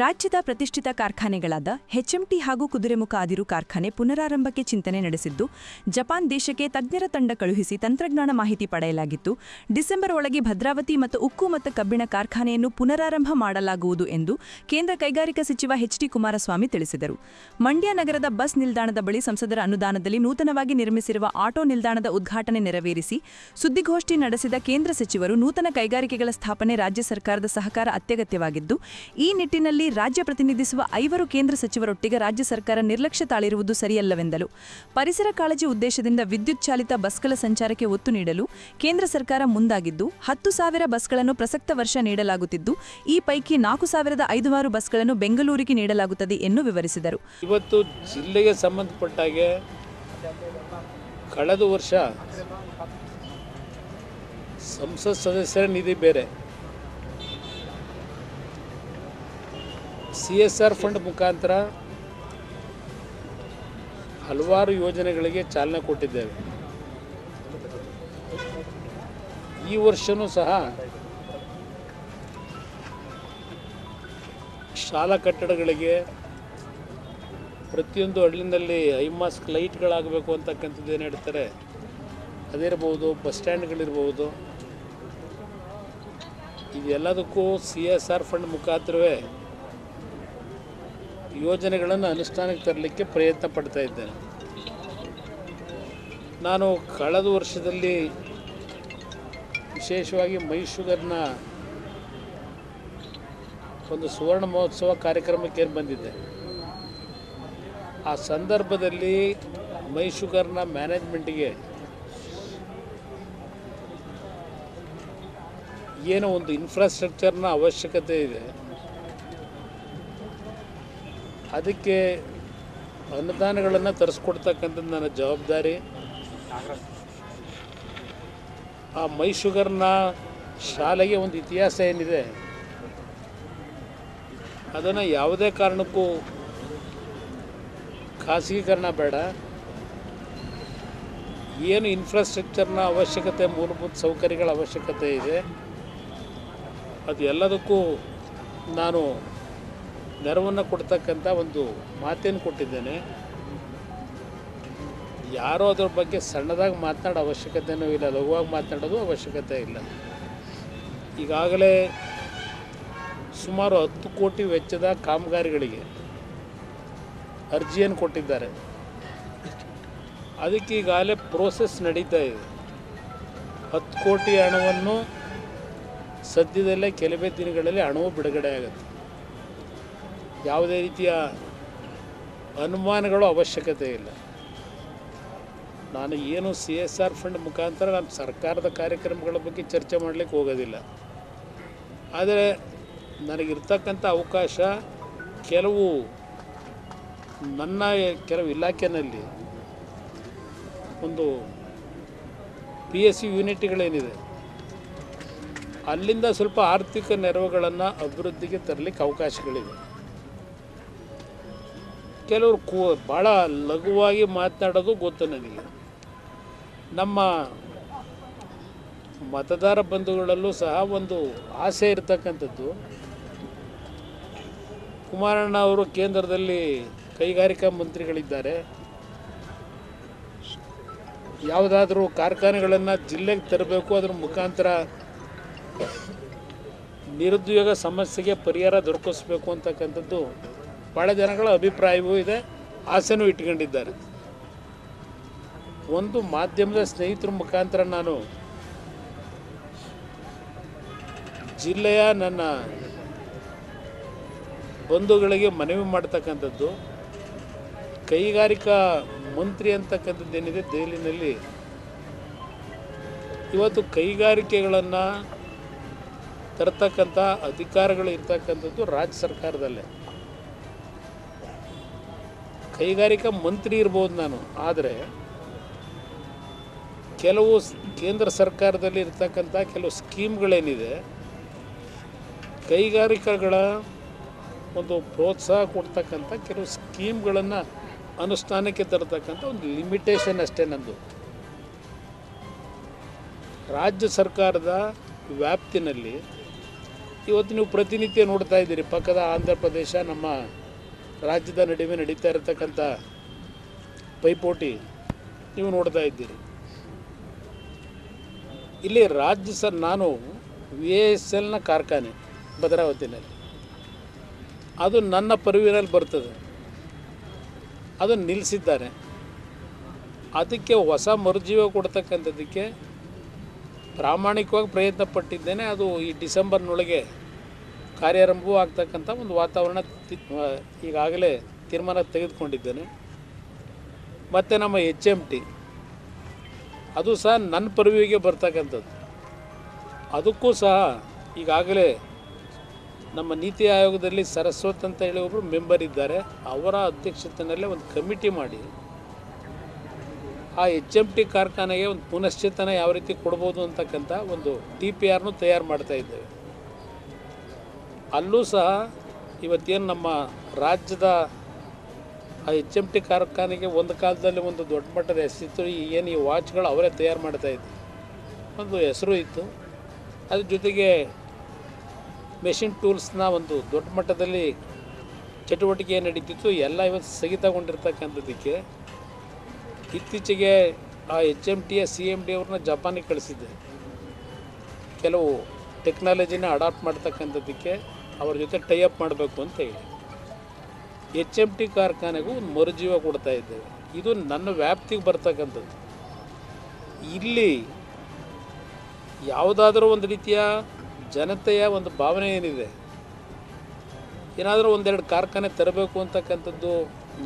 ರಾಜ್ಯದ ಪ್ರತಿಷ್ಠಿತ ಕಾರ್ಖಾನೆಗಳಾದ ಹೆಚ್ಎಂಟಿ ಹಾಗೂ ಕುದುರೆಮುಖ ಅದಿರು ಕಾರ್ಖಾನೆ ಪುನರಾರಂಭಕ್ಕೆ ಚಿಂತನೆ ನಡೆಸಿದ್ದು, ಜಪಾನ್ ದೇಶಕ್ಕೆ ತಜ್ಞರ ತಂಡ ಕಳುಹಿಸಿ ತಂತ್ರಜ್ಞಾನ ಮಾಹಿತಿ ಪಡೆಯಲಾಗಿತ್ತು. ಡಿಸೆಂಬರ್ ಒಳಗೆ ಭದ್ರಾವತಿ ಮತ್ತು ಉಕ್ಕು ಮತ್ತು ಕಬ್ಬಿಣ ಕಾರ್ಖಾನೆಯನ್ನು ಪುನರಾರಂಭ ಮಾಡಲಾಗುವುದು ಎಂದು ಕೇಂದ್ರ ಕೈಗಾರಿಕಾ ಸಚಿವ ಎಚ್ಡಿ ಕುಮಾರಸ್ವಾಮಿ ತಿಳಿಸಿದರು. ಮಂಡ್ಯ ನಗರದ ಬಸ್ ನಿಲ್ದಾಣದ ಬಳಿ ಸಂಸದರ ಅನುದಾನದಲ್ಲಿ ನೂತನವಾಗಿ ನಿರ್ಮಿಸಿರುವ ಆಟೋ ನಿಲ್ದಾಣದ ಉದ್ಘಾಟನೆ ನೆರವೇರಿಸಿ ಸುದ್ದಿಗೋಷ್ಠಿ ನಡೆಸಿದ ಕೇಂದ್ರ ಸಚಿವರು ನೂತನ ಕೈಗಾರಿಕೆಗಳ ಸ್ಥಾಪನೆ ರಾಜ್ಯ ಸರ್ಕಾರದ ಸಹಕಾರ ಅತ್ಯಗತ್ಯವಾಗಿದ್ದು, ಈ ನಿಟ್ಟಿನಲ್ಲಿ ರಾಜ್ಯ ಪ್ರತಿನಿಧಿಸುವ ಐವರು ಕೇಂದ್ರ ಸಚಿವರೊಟ್ಟಿಗೆ ರಾಜ್ಯ ಸರ್ಕಾರ ನಿರ್ಲಕ್ಷ್ಯ ತಾಳಿರುವುದು ಸರಿಯಲ್ಲವೆಂದಲು. ಪರಿಸರ ಕಾಳಜಿ ಉದ್ದೇಶದಿಂದ ವಿದ್ಯುತ್ ಚಾಲಿತ ಬಸ್ಗಳ ಸಂಚಾರಕ್ಕೆ ಒತ್ತು ನೀಡಲು ಕೇಂದ್ರ ಸರ್ಕಾರ ಮುಂದಾಗಿದ್ದು, ಹತ್ತು ಸಾವಿರ ಬಸ್ಗಳನ್ನು ಪ್ರಸಕ್ತ ವರ್ಷ ನೀಡಲಾಗುತ್ತಿದ್ದು, ಈ ಪೈಕಿ ನಾಲ್ಕು ಸಾವಿರದ ಐದುವಾರು ಬಸ್ಗಳನ್ನು ಬೆಂಗಳೂರಿಗೆ ನೀಡಲಾಗುತ್ತದೆ ಎಂದು ವಿವರಿಸಿದರು. ಇವತ್ತು ಜಿಲ್ಲೆಗೆ ಸಂಬಂಧಪಟ್ಟಾಗೆ ಕಳೆದ ವರ್ಷ ಸಂಸತ್ ಸದಸ್ಯರ ನಿಧಿ ಬೇರೆ. ಸಿ ಎಸ್ ಆರ್ ಫಂಡ್ ಮುಖಾಂತರ ಹಲವಾರು ಯೋಜನೆಗಳಿಗೆ ಚಾಲನೆ ಕೊಟ್ಟಿದ್ದೇವೆ. ಈ ವರ್ಷವೂ ಸಹ ಶಾಲಾ ಕಟ್ಟಡಗಳಿಗೆ ಪ್ರತಿಯೊಂದು ಹಳ್ಳಿನಲ್ಲಿ ಐಮಾಸ್ಕ್ ಲೈಟ್ಗಳಾಗಬೇಕು ಅಂತಕ್ಕಂಥದ್ದು ಏನು ಹೇಳ್ತಾರೆ, ಅದಿರ್ಬೋದು ಬಸ್ ಸ್ಟ್ಯಾಂಡ್ಗಳಿರ್ಬೋದು. ಇದೆಲ್ಲದಕ್ಕೂ ಸಿ ಎಸ್ ಆರ್ ಫಂಡ್ ಮುಖಾಂತರವೇ ಯೋಜನೆಗಳನ್ನು ಅನುಷ್ಠಾನಕ್ಕೆ ತರಲಿಕ್ಕೆ ಪ್ರಯತ್ನ ಪಡ್ತಾ ಇದ್ದೇನೆ. ನಾನು ಕಳೆದ ವರ್ಷದಲ್ಲಿ ವಿಶೇಷವಾಗಿ ಮೈಸೂರನ್ನ ಒಂದು ಸುವರ್ಣ ಮಹೋತ್ಸವ ಕಾರ್ಯಕ್ರಮಕ್ಕೆ ಬಂದಿದ್ದೆ. ಆ ಸಂದರ್ಭದಲ್ಲಿ ಮೈಸೂರನ್ನ ಮ್ಯಾನೇಜ್ಮೆಂಟಿಗೆ ಏನೋ ಒಂದು ಇನ್ಫ್ರಾಸ್ಟ್ರಕ್ಚರ್ನ ಅವಶ್ಯಕತೆ ಇದೆ. ಅದಕ್ಕೆ ಅನುದಾನಗಳನ್ನು ತರಿಸ್ಕೊಡ್ತಕ್ಕಂಥದ್ದು ನನ್ನ ಜವಾಬ್ದಾರಿ. ಆ ಮೈ ಶುಗರ್ನ ಶಾಲೆಗೆ ಒಂದು ಇತಿಹಾಸ ಏನಿದೆ, ಅದನ್ನು ಯಾವುದೇ ಕಾರಣಕ್ಕೂ ಖಾಸಗೀಕರಣ ಬೇಡ. ಏನು ಇನ್ಫ್ರಾಸ್ಟ್ರಕ್ಚರ್ನ ಅವಶ್ಯಕತೆ, ಮೂಲಭೂತ ಸೌಕರ್ಯಗಳ ಅವಶ್ಯಕತೆ ಇದೆ, ಅದು ಎಲ್ಲದಕ್ಕೂ ನಾನು ನೆರವನ್ನು ಕೊಡ್ತಕ್ಕಂಥ ಒಂದು ಮಾತೇನು ಕೊಟ್ಟಿದ್ದೇನೆ. ಯಾರೋ ಅದ್ರ ಬಗ್ಗೆ ಸಣ್ಣದಾಗಿ ಮಾತನಾಡೋ ಅವಶ್ಯಕತೆಯೂ ಇಲ್ಲ, ಲಘುವಾಗಿ ಮಾತನಾಡೋದು ಅವಶ್ಯಕತೆ ಇಲ್ಲ. ಈಗಾಗಲೇ ಸುಮಾರು ಹತ್ತು ಕೋಟಿ ವೆಚ್ಚದ ಕಾಮಗಾರಿಗಳಿಗೆ ಅರ್ಜಿಯನ್ನು ಕೊಟ್ಟಿದ್ದಾರೆ. ಅದಕ್ಕೆ ಈಗಾಗಲೇ ಪ್ರೋಸೆಸ್ ನಡೀತಾ ಇದೆ. ಹತ್ತು ಕೋಟಿ ಹಣವನ್ನು ಸದ್ಯದಲ್ಲೇ ಕೆಲವೇ ದಿನಗಳಲ್ಲಿ ಹಣವು ಬಿಡುಗಡೆ ಆಗುತ್ತೆ. ಯಾವುದೇ ರೀತಿಯ ಅನುಮಾನಗಳು ಅವಶ್ಯಕತೆ ಇಲ್ಲ. ನಾನು ಏನು ಸಿ ಎಸ್ ಆರ್ ಫಂಡ್ ಮುಖಾಂತರ ನಾನು ಸರ್ಕಾರದ ಕಾರ್ಯಕ್ರಮಗಳ ಬಗ್ಗೆ ಚರ್ಚೆ ಮಾಡಲಿಕ್ಕೆ ಹೋಗೋದಿಲ್ಲ. ಆದರೆ ನನಗಿರ್ತಕ್ಕಂಥ ಅವಕಾಶ ಕೆಲವು ನನ್ನ ಕೆಲವು ಇಲಾಖೆಯಲ್ಲಿ ಒಂದು ಪಿ ಎಸ್ ಸಿ ಯೂನಿಟ್ಗಳೇನಿದೆ. ಅಲ್ಲಿಂದ ಸ್ವಲ್ಪ ಆರ್ಥಿಕ ನೆರವುಗಳನ್ನು ಅಭಿವೃದ್ಧಿಗೆ ತರಲಿಕ್ಕೆ ಅವಕಾಶಗಳಿವೆ. ಕೆಲವರು ಕು ಭಾಳ ಲಘುವಾಗಿ ಮಾತನಾಡೋದು ಗೊತ್ತು ನನಗೆ. ನಮ್ಮ ಮತದಾರ ಬಂಧುಗಳಲ್ಲೂ ಸಹ ಒಂದು ಆಸೆ ಇರತಕ್ಕಂಥದ್ದು. ಕುಮಾರಣ್ಣ ಅವರು ಕೇಂದ್ರದಲ್ಲಿ ಕೈಗಾರಿಕಾ ಮಂತ್ರಿಗಳಿದ್ದಾರೆ. ಯಾವುದಾದ್ರೂ ಕಾರ್ಖಾನೆಗಳನ್ನು ಜಿಲ್ಲೆಗೆ ತರಬೇಕು, ಅದ್ರ ಮುಖಾಂತರ ನಿರುದ್ಯೋಗ ಸಮಸ್ಯೆಗೆ ಪರಿಹಾರ ದೊರಕಿಸ್ಬೇಕು ಅಂತಕ್ಕಂಥದ್ದು ಭಾಳ ಜನಗಳ ಅಭಿಪ್ರಾಯವೂ ಇದೆ, ಆಸೆನೂ ಇಟ್ಕೊಂಡಿದ್ದಾರೆ. ಒಂದು ಮಾಧ್ಯಮದ ಸ್ನೇಹಿತರ ಮುಖಾಂತರ ನಾನು ಜಿಲ್ಲೆಯ ನನ್ನ ಬಂಧುಗಳಿಗೆ ಮನವಿ ಮಾಡ್ತಕ್ಕಂಥದ್ದು, ಕೈಗಾರಿಕಾ ಮಂತ್ರಿ ಅಂತಕ್ಕಂಥದ್ದು ಏನಿದೆ ದೆಹಲಿನಲ್ಲಿ, ಇವತ್ತು ಕೈಗಾರಿಕೆಗಳನ್ನು ತರ್ತಕ್ಕಂಥ ಅಧಿಕಾರಗಳು ಇರ್ತಕ್ಕಂಥದ್ದು ರಾಜ್ಯ ಸರ್ಕಾರದಲ್ಲೇ. ಕೈಗಾರಿಕಾ ಮಂತ್ರಿ ಇರ್ಬೋದು ನಾನು, ಆದರೆ ಕೆಲವು ಕೇಂದ್ರ ಸರ್ಕಾರದಲ್ಲಿ ಇರ್ತಕ್ಕಂಥ ಕೆಲವು ಸ್ಕೀಮ್ಗಳೇನಿದೆ, ಕೈಗಾರಿಕೆಗಳ ಒಂದು ಪ್ರೋತ್ಸಾಹ ಕೊಡ್ತಕ್ಕಂಥ ಕೆಲವು ಸ್ಕೀಮ್ಗಳನ್ನು ಅನುಷ್ಠಾನಕ್ಕೆ ತರತಕ್ಕಂಥ ಒಂದು ಲಿಮಿಟೇಷನ್ ಅಷ್ಟೇ ನಂದು. ರಾಜ್ಯ ಸರ್ಕಾರದ ವ್ಯಾಪ್ತಿನಲ್ಲಿ ಇವತ್ತು ನೀವು ಪ್ರತಿನಿತ್ಯ ನೋಡ್ತಾ ಇದ್ದೀರಿ, ಪಕ್ಕದ ಆಂಧ್ರ ಪ್ರದೇಶ, ನಮ್ಮ ರಾಜ್ಯದ ನಡುವೆ ನಡೀತಾ ಇರತಕ್ಕಂಥ ಪೈಪೋಟಿ ನೀವು ನೋಡ್ತಾ ಇದ್ದೀರಿ. ಇಲ್ಲಿ ರಾಜ್ಯ ಸರ್ ನಾನು ವಿ ಎಸ್ ಎಲ್ನ ಕಾರ್ಖಾನೆ, ಭದ್ರಾವತಿನಲ್ಲಿ. ಅದು ನನ್ನ ಪರಿವಿನಲ್ಲಿ ಬರ್ತದೆ. ಅದನ್ನು ನಿಲ್ಲಿಸಿದ್ದಾರೆ ಅದಕ್ಕೆ ಹೊಸ ಮರುಜೀವ ಕೊಡ್ತಕ್ಕಂಥದ್ದಕ್ಕೆ ಪ್ರಾಮಾಣಿಕವಾಗಿ ಪ್ರಯತ್ನ ಪಟ್ಟಿದ್ದೇನೆ ಅದು ಈ ಡಿಸೆಂಬರ್ನೊಳಗೆ ಕಾರ್ಯಾರಂಭವೂ ಆಗ್ತಕ್ಕಂಥ ಒಂದು ವಾತಾವರಣ ಈಗಾಗಲೇ ತೀರ್ಮಾನ ತೆಗೆದುಕೊಂಡಿದ್ದೇನೆ. ಮತ್ತು ನಮ್ಮ ಎಚ್ ಎಂ ಟಿ ಅದು ಸಹ ನನ್ನ ಪರ್ವಿಗೆ ಬರ್ತಕ್ಕಂಥದ್ದು. ಅದಕ್ಕೂ ಸಹ ಈಗಾಗಲೇ ನಮ್ಮ ನೀತಿ ಆಯೋಗದಲ್ಲಿ ಸರಸ್ವತ್ ಅಂತ ಹೇಳಿ ಒಬ್ಬರು ಮೆಂಬರ್ ಇದ್ದಾರೆ. ಅವರ ಅಧ್ಯಕ್ಷತೆಯಲ್ಲೇ ಒಂದು ಕಮಿಟಿ ಮಾಡಿ ಆ ಎಚ್ ಎಂ ಟಿ ಕಾರ್ಖಾನೆಗೆ ಒಂದು ಪುನಶ್ಚೇತನ ಯಾವ ರೀತಿ ಕೊಡ್ಬೋದು ಅಂತಕ್ಕಂಥ ಒಂದು ಟಿ ಪಿ ಆರ್ನು ತಯಾರು ಮಾಡ್ತಾ ಇದ್ದೇವೆ. ಅಲ್ಲೂ ಸಹ ಇವತ್ತೇನು ನಮ್ಮ ರಾಜ್ಯದ ಆ ಎಚ್ ಎಂ ಟಿ ಕಾರ್ಖಾನೆಗೆ ಒಂದು ಕಾಲದಲ್ಲಿ ಒಂದು ದೊಡ್ಡ ಮಟ್ಟದ ಹೆಸರಿತ್ತು ಈ ಏನು ಈ ವಾಚ್ಗಳು ಅವರೇ ತಯಾರು ಮಾಡ್ತಾ ಇದ್ರು ಒಂದು ಹೆಸರು ಇತ್ತು. ಅದ್ರ ಜೊತೆಗೆ ಮೆಷಿನ್ ಟೂಲ್ಸ್ನ ಒಂದು ದೊಡ್ಡ ಮಟ್ಟದಲ್ಲಿ ಚಟುವಟಿಕೆ ನಡೀತಿತ್ತು. ಎಲ್ಲ ಇವತ್ತು ಸ್ಥಗಿತಗೊಂಡಿರ್ತಕ್ಕಂಥದ್ದಕ್ಕೆ. ಇತ್ತೀಚೆಗೆ ಆ ಎಚ್ ಎಂ ಟಿಯ ಸಿ ಎಂ ಡಿ ಅವ್ರನ್ನ ಜಪಾನಿಗೆ ಕಳಿಸಿದ್ದೆ. ಕೆಲವು ಟೆಕ್ನಾಲಜಿನ ಅಡಾಪ್ಟ್ ಮಾಡ್ತಕ್ಕಂಥದ್ದಕ್ಕೆ. ಅವ್ರ ಜೊತೆ ಟೈ ಅಪ್ ಮಾಡಬೇಕು ಅಂತ ಹೇಳಿ. ಎಚ್ ಎಂ ಟಿ ಕಾರ್ಖಾನೆಗೂ ಒಂದು ಮರುಜೀವ ಕೊಡ್ತಾ ಇದ್ದೇವೆ. ಇದು ನನ್ನ ವ್ಯಾಪ್ತಿಗೆ ಬರ್ತಕ್ಕಂಥದ್ದು. ಇಲ್ಲಿ ಯಾವುದಾದ್ರೂ ಒಂದು ರೀತಿಯ ಜನತೆಯ ಒಂದು ಭಾವನೆ ಏನಿದೆ? ಏನಾದರೂ ಒಂದೆರಡು ಕಾರ್ಖಾನೆ ತರಬೇಕು ಅಂತಕ್ಕಂಥದ್ದು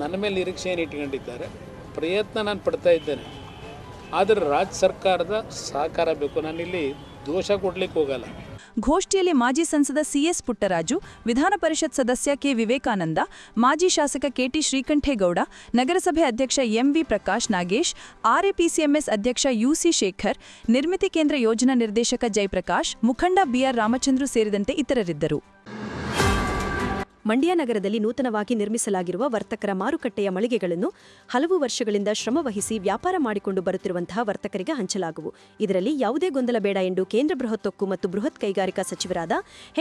ನನ್ನ ಮೇಲೆ ನಿರೀಕ್ಷೆಯನ್ನು ಇಟ್ಕೊಂಡಿದ್ದಾರೆ ಪ್ರಯತ್ನ ನಾನು ಪಡ್ತಾ ಇದ್ದೇನೆ. ಆದರೆ ರಾಜ್ಯ ಸರ್ಕಾರದ ಸಹಕಾರ ಬೇಕು. ನಾನಿಲ್ಲಿ ದೋಷ ಕೊಡ್ಲಿಕ್ಕೆ ಹೋಗಲ್ಲ. ಗೋಷ್ಠಿಯಲ್ಲಿ ಮಾಜಿ ಸಂಸದ ಸಿಎಸ್ ಪುಟ್ಟರಾಜು, ವಿಧಾನ ಪರಿಷತ್ ಸದಸ್ಯ ಕೆ. ವಿವೇಕಾನಂದ, ಮಾಜಿ ಶಾಸಕ ಕೆಟಿ ಶ್ರೀಕಂಠೇಗೌಡ, ನಗರಸಭೆ ಅಧ್ಯಕ್ಷ ಎಂವಿ ಪ್ರಕಾಶ್ ನಾಗೇಶ್, ಆರ್ಎಪಿಸಿಎಂಎಸ್ ಅಧ್ಯಕ್ಷ ಯುಸಿ ಶೇಖರ್, ನಿರ್ಮಿತಿ ಕೇಂದ್ರ ಯೋಜನಾ ನಿರ್ದೇಶಕ ಜಯಪ್ರಕಾಶ್, ಮುಖಂಡ ಬಿಆರ್ ರಾಮಚಂದ್ರು ಸೇರಿದಂತೆ ಇತರರಿದ್ದರು. ಮಂಡ್ಯ ನಗರದಲ್ಲಿ ನೂತನವಾಗಿ ನಿರ್ಮಿಸಲಾಗಿರುವ ವರ್ತಕರ ಮಾರುಕಟ್ಟೆಯ ಮಳಿಗೆಗಳನ್ನು ಹಲವು ವರ್ಷಗಳಿಂದ ಶ್ರಮವಹಿಸಿ ವ್ಯಾಪಾರ ಮಾಡಿಕೊಂಡು ಬರುತ್ತಿರುವಂತಹ ವರ್ತಕರಿಗೆ ಹಂಚಲಾಗುವು. ಇದರಲ್ಲಿ ಯಾವುದೇ ಗೊಂದಲ ಬೇಡ ಎಂದು ಕೇಂದ್ರ ಬೃಹತ್ತೊಕ್ಕು ಮತ್ತು ಬೃಹತ್ ಕೈಗಾರಿಕಾ ಸಚಿವರಾದ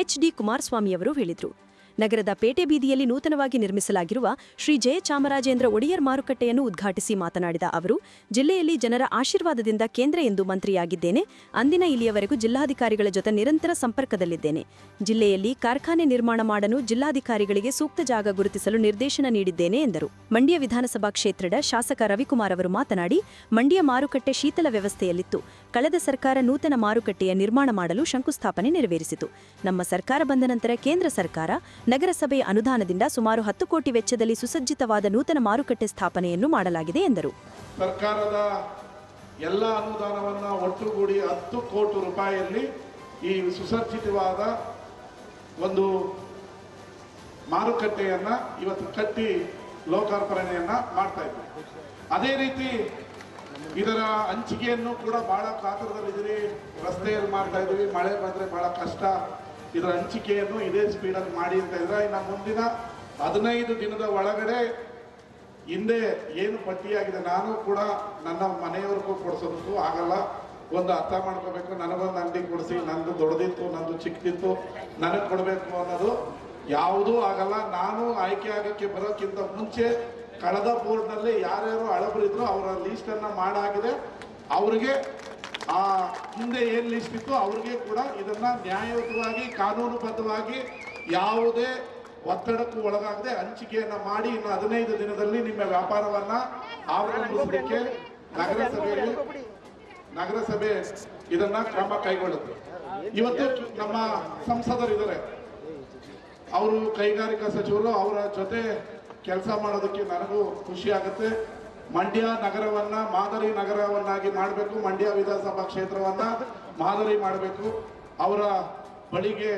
ಎಚ್ ಡಿ ಕುಮಾರಸ್ವಾಮಿಯವರು ಹೇಳಿದರು. ನಗರದ ಪೇಟೆ ಬೀದಿಯಲ್ಲಿ ನೂತನವಾಗಿ ನಿರ್ಮಿಸಲಾಗಿರುವ ಶ್ರೀ ಜಯಚಾಮರಾಜೇಂದ್ರ ಒಡೆಯರ್ ಮಾರುಕಟ್ಟೆಯನ್ನು ಉದ್ಘಾಟಿಸಿ ಮಾತನಾಡಿದ ಅವರು, ಜಿಲ್ಲೆಯಲ್ಲಿ ಜನರ ಆಶೀರ್ವಾದದಿಂದ ಕೇಂದ್ರ ಎಂದು ಮಂತ್ರಿಯಾಗಿದ್ದೇನೆ. ಅಂದಿನ ಇಲ್ಲಿಯವರೆಗೂ ಜಿಲ್ಲಾಧಿಕಾರಿಗಳ ಜೊತೆ ನಿರಂತರ ಸಂಪರ್ಕದಲ್ಲಿದ್ದೇನೆ. ಜಿಲ್ಲೆಯಲ್ಲಿ ಕಾರ್ಖಾನೆ ನಿರ್ಮಾಣ ಮಾಡಲು ಜಿಲ್ಲಾಧಿಕಾರಿಗಳಿಗೆ ಸೂಕ್ತ ಜಾಗ ಗುರುತಿಸಲು ನಿರ್ದೇಶನ ನೀಡಿದ್ದೇನೆ ಎಂದರು. ಮಂಡ್ಯ ವಿಧಾನಸಭಾ ಕ್ಷೇತ್ರದ ಶಾಸಕ ರವಿಕುಮಾರ್ ಅವರು ಮಾತನಾಡಿ, ಮಂಡ್ಯ ಮಾರುಕಟ್ಟೆ ಶೀತಲ ವ್ಯವಸ್ಥೆಯಲ್ಲಿತ್ತು. ಕಳೆದ ಸರ್ಕಾರ ನೂತನ ಮಾರುಕಟ್ಟೆಯ ನಿರ್ಮಾಣ ಮಾಡಲು ಶಂಕುಸ್ಥಾಪನೆ ನೆರವೇರಿಸಿತು. ನಮ್ಮ ಸರ್ಕಾರ ಬಂದ ನಂತರ ಕೇಂದ್ರ ಸರ್ಕಾರ ನಗರಸಭೆಯ ಅನುದಾನದಿಂದ ಸುಮಾರು ಹತ್ತು ಕೋಟಿ ವೆಚ್ಚದಲ್ಲಿ ಸುಸಜ್ಜಿತವಾದ ನೂತನ ಮಾರುಕಟ್ಟೆ ಸ್ಥಾಪನೆಯನ್ನು ಮಾಡಲಾಗಿದೆ ಎಂದರು. ಸರ್ಕಾರದ ಎಲ್ಲ ಅನುದಾನವನ್ನ ಒಟ್ಟುಗೂಡಿ ಹತ್ತು ಕೋಟಿ ರೂಪಾಯಿಯಲ್ಲಿ ಈ ಸುಸಜ್ಜಿತವಾದ ಒಂದು ಮಾರುಕಟ್ಟೆಯನ್ನ ಇವತ್ತು ಕಟ್ಟಿ ಲೋಕಾರ್ಪಣೆಯನ್ನ ಮಾಡ್ತಾ ಇದ್ದೀವಿ ಅದೇ ರೀತಿ ಇದರ ಹಂಚಿಕೆಯನ್ನು ಕೂಡ ಬಹಳ ಕಾತರದಲ್ಲಿದ್ದೀರಿ. ರಸ್ತೆಯಲ್ಲಿ ಮಾಡ್ತಾ ಇದ್ದೀವಿ. ಮಳೆ ಬಂದ್ರೆ ಬಹಳ ಕಷ್ಟ. ಇದರ ಹಂಚಿಕೆಯನ್ನು ಇದೇ ಸ್ಪೀಡಲ್ಲಿ ಮಾಡಿ ಅಂತ ಹೇಳಿದ್ರೆ ಇನ್ನು ಮುಂದಿನ ಹದಿನೈದು ದಿನದ ಒಳಗಡೆ ಹಿಂದೆ ಏನು ಪಟ್ಟಿಯಾಗಿದೆ ನಾನು ಕೂಡ ನನ್ನ ಮನೆಯವ್ರಿಗೂ ಕೊಡಿಸೋದು ಆಗಲ್ಲ. ಒಂದು ಅರ್ಥ ಮಾಡ್ಕೋಬೇಕು. ನನಗೊಂದು ಅಂಗಡಿ ಕೊಡಿಸಿ, ನಂದು ದೊಡ್ಡದಿತ್ತು, ನಂದು ಚಿಕ್ಕದಿತ್ತು, ನನಗೆ ಕೊಡಬೇಕು ಅನ್ನೋದು ಯಾವುದೂ ಆಗಲ್ಲ. ನಾನು ಆಯ್ಕೆ ಆಗೋಕ್ಕೆ ಬರೋಕ್ಕಿಂತ ಮುಂಚೆ ಕಳೆದ ಬೋರ್ಡ್ನಲ್ಲಿ ಯಾರ್ಯಾರು ಅಳಬರಿದ್ರು ಅವರ ಲೀಸ್ಟನ್ನು ಮಾಡಾಗಿದೆ. ಅವ್ರಿಗೆ ಆ ಹಿಂದೆ ಏನು ಲಿಸ್ಟ್ ಇತ್ತು, ಅವ್ರಿಗೆ ಕೂಡ ಇದನ್ನ ನ್ಯಾಯಯುತವಾಗಿ, ಕಾನೂನುಬದ್ಧವಾಗಿ ಯಾವುದೇ ಒತ್ತಡಕ್ಕೂ ಒಳಗಾಗದೆ ಹಂಚಿಕೆಯನ್ನ ಮಾಡಿ ಇನ್ನು ಹದಿನೈದು ದಿನದಲ್ಲಿ ನಿಮ್ಮ ವ್ಯಾಪಾರವನ್ನ ಆರಂಭಿಸಲಿಕ್ಕೆ ನಗರಸಭೆಯಲ್ಲಿ ನಗರಸಭೆ ಇದನ್ನ ಕ್ರಮ ಕೈಗೊಳ್ಳುತ್ತೆ. ಇವತ್ತು ನಮ್ಮ ಸಂಸದರಿದ್ದಾರೆ ಅವರು ಕೈಗಾರಿಕಾ ಸಚಿವರು, ಅವರ ಜೊತೆ ಕೆಲಸ ಮಾಡೋದಕ್ಕೆ ನನಗೂ ಖುಷಿ ಆಗುತ್ತೆ. ಮಂಡ್ಯ ನಗರವನ್ನ ಮಾದರಿ ನಗರವನ್ನಾಗಿ ಮಾಡಬೇಕು, ಮಂಡ್ಯ ವಿಧಾನಸಭಾ ಕ್ಷೇತ್ರವನ್ನ ಮಾದರಿ ಮಾಡಬೇಕು. ಅವರ ಬಳಿಗೆ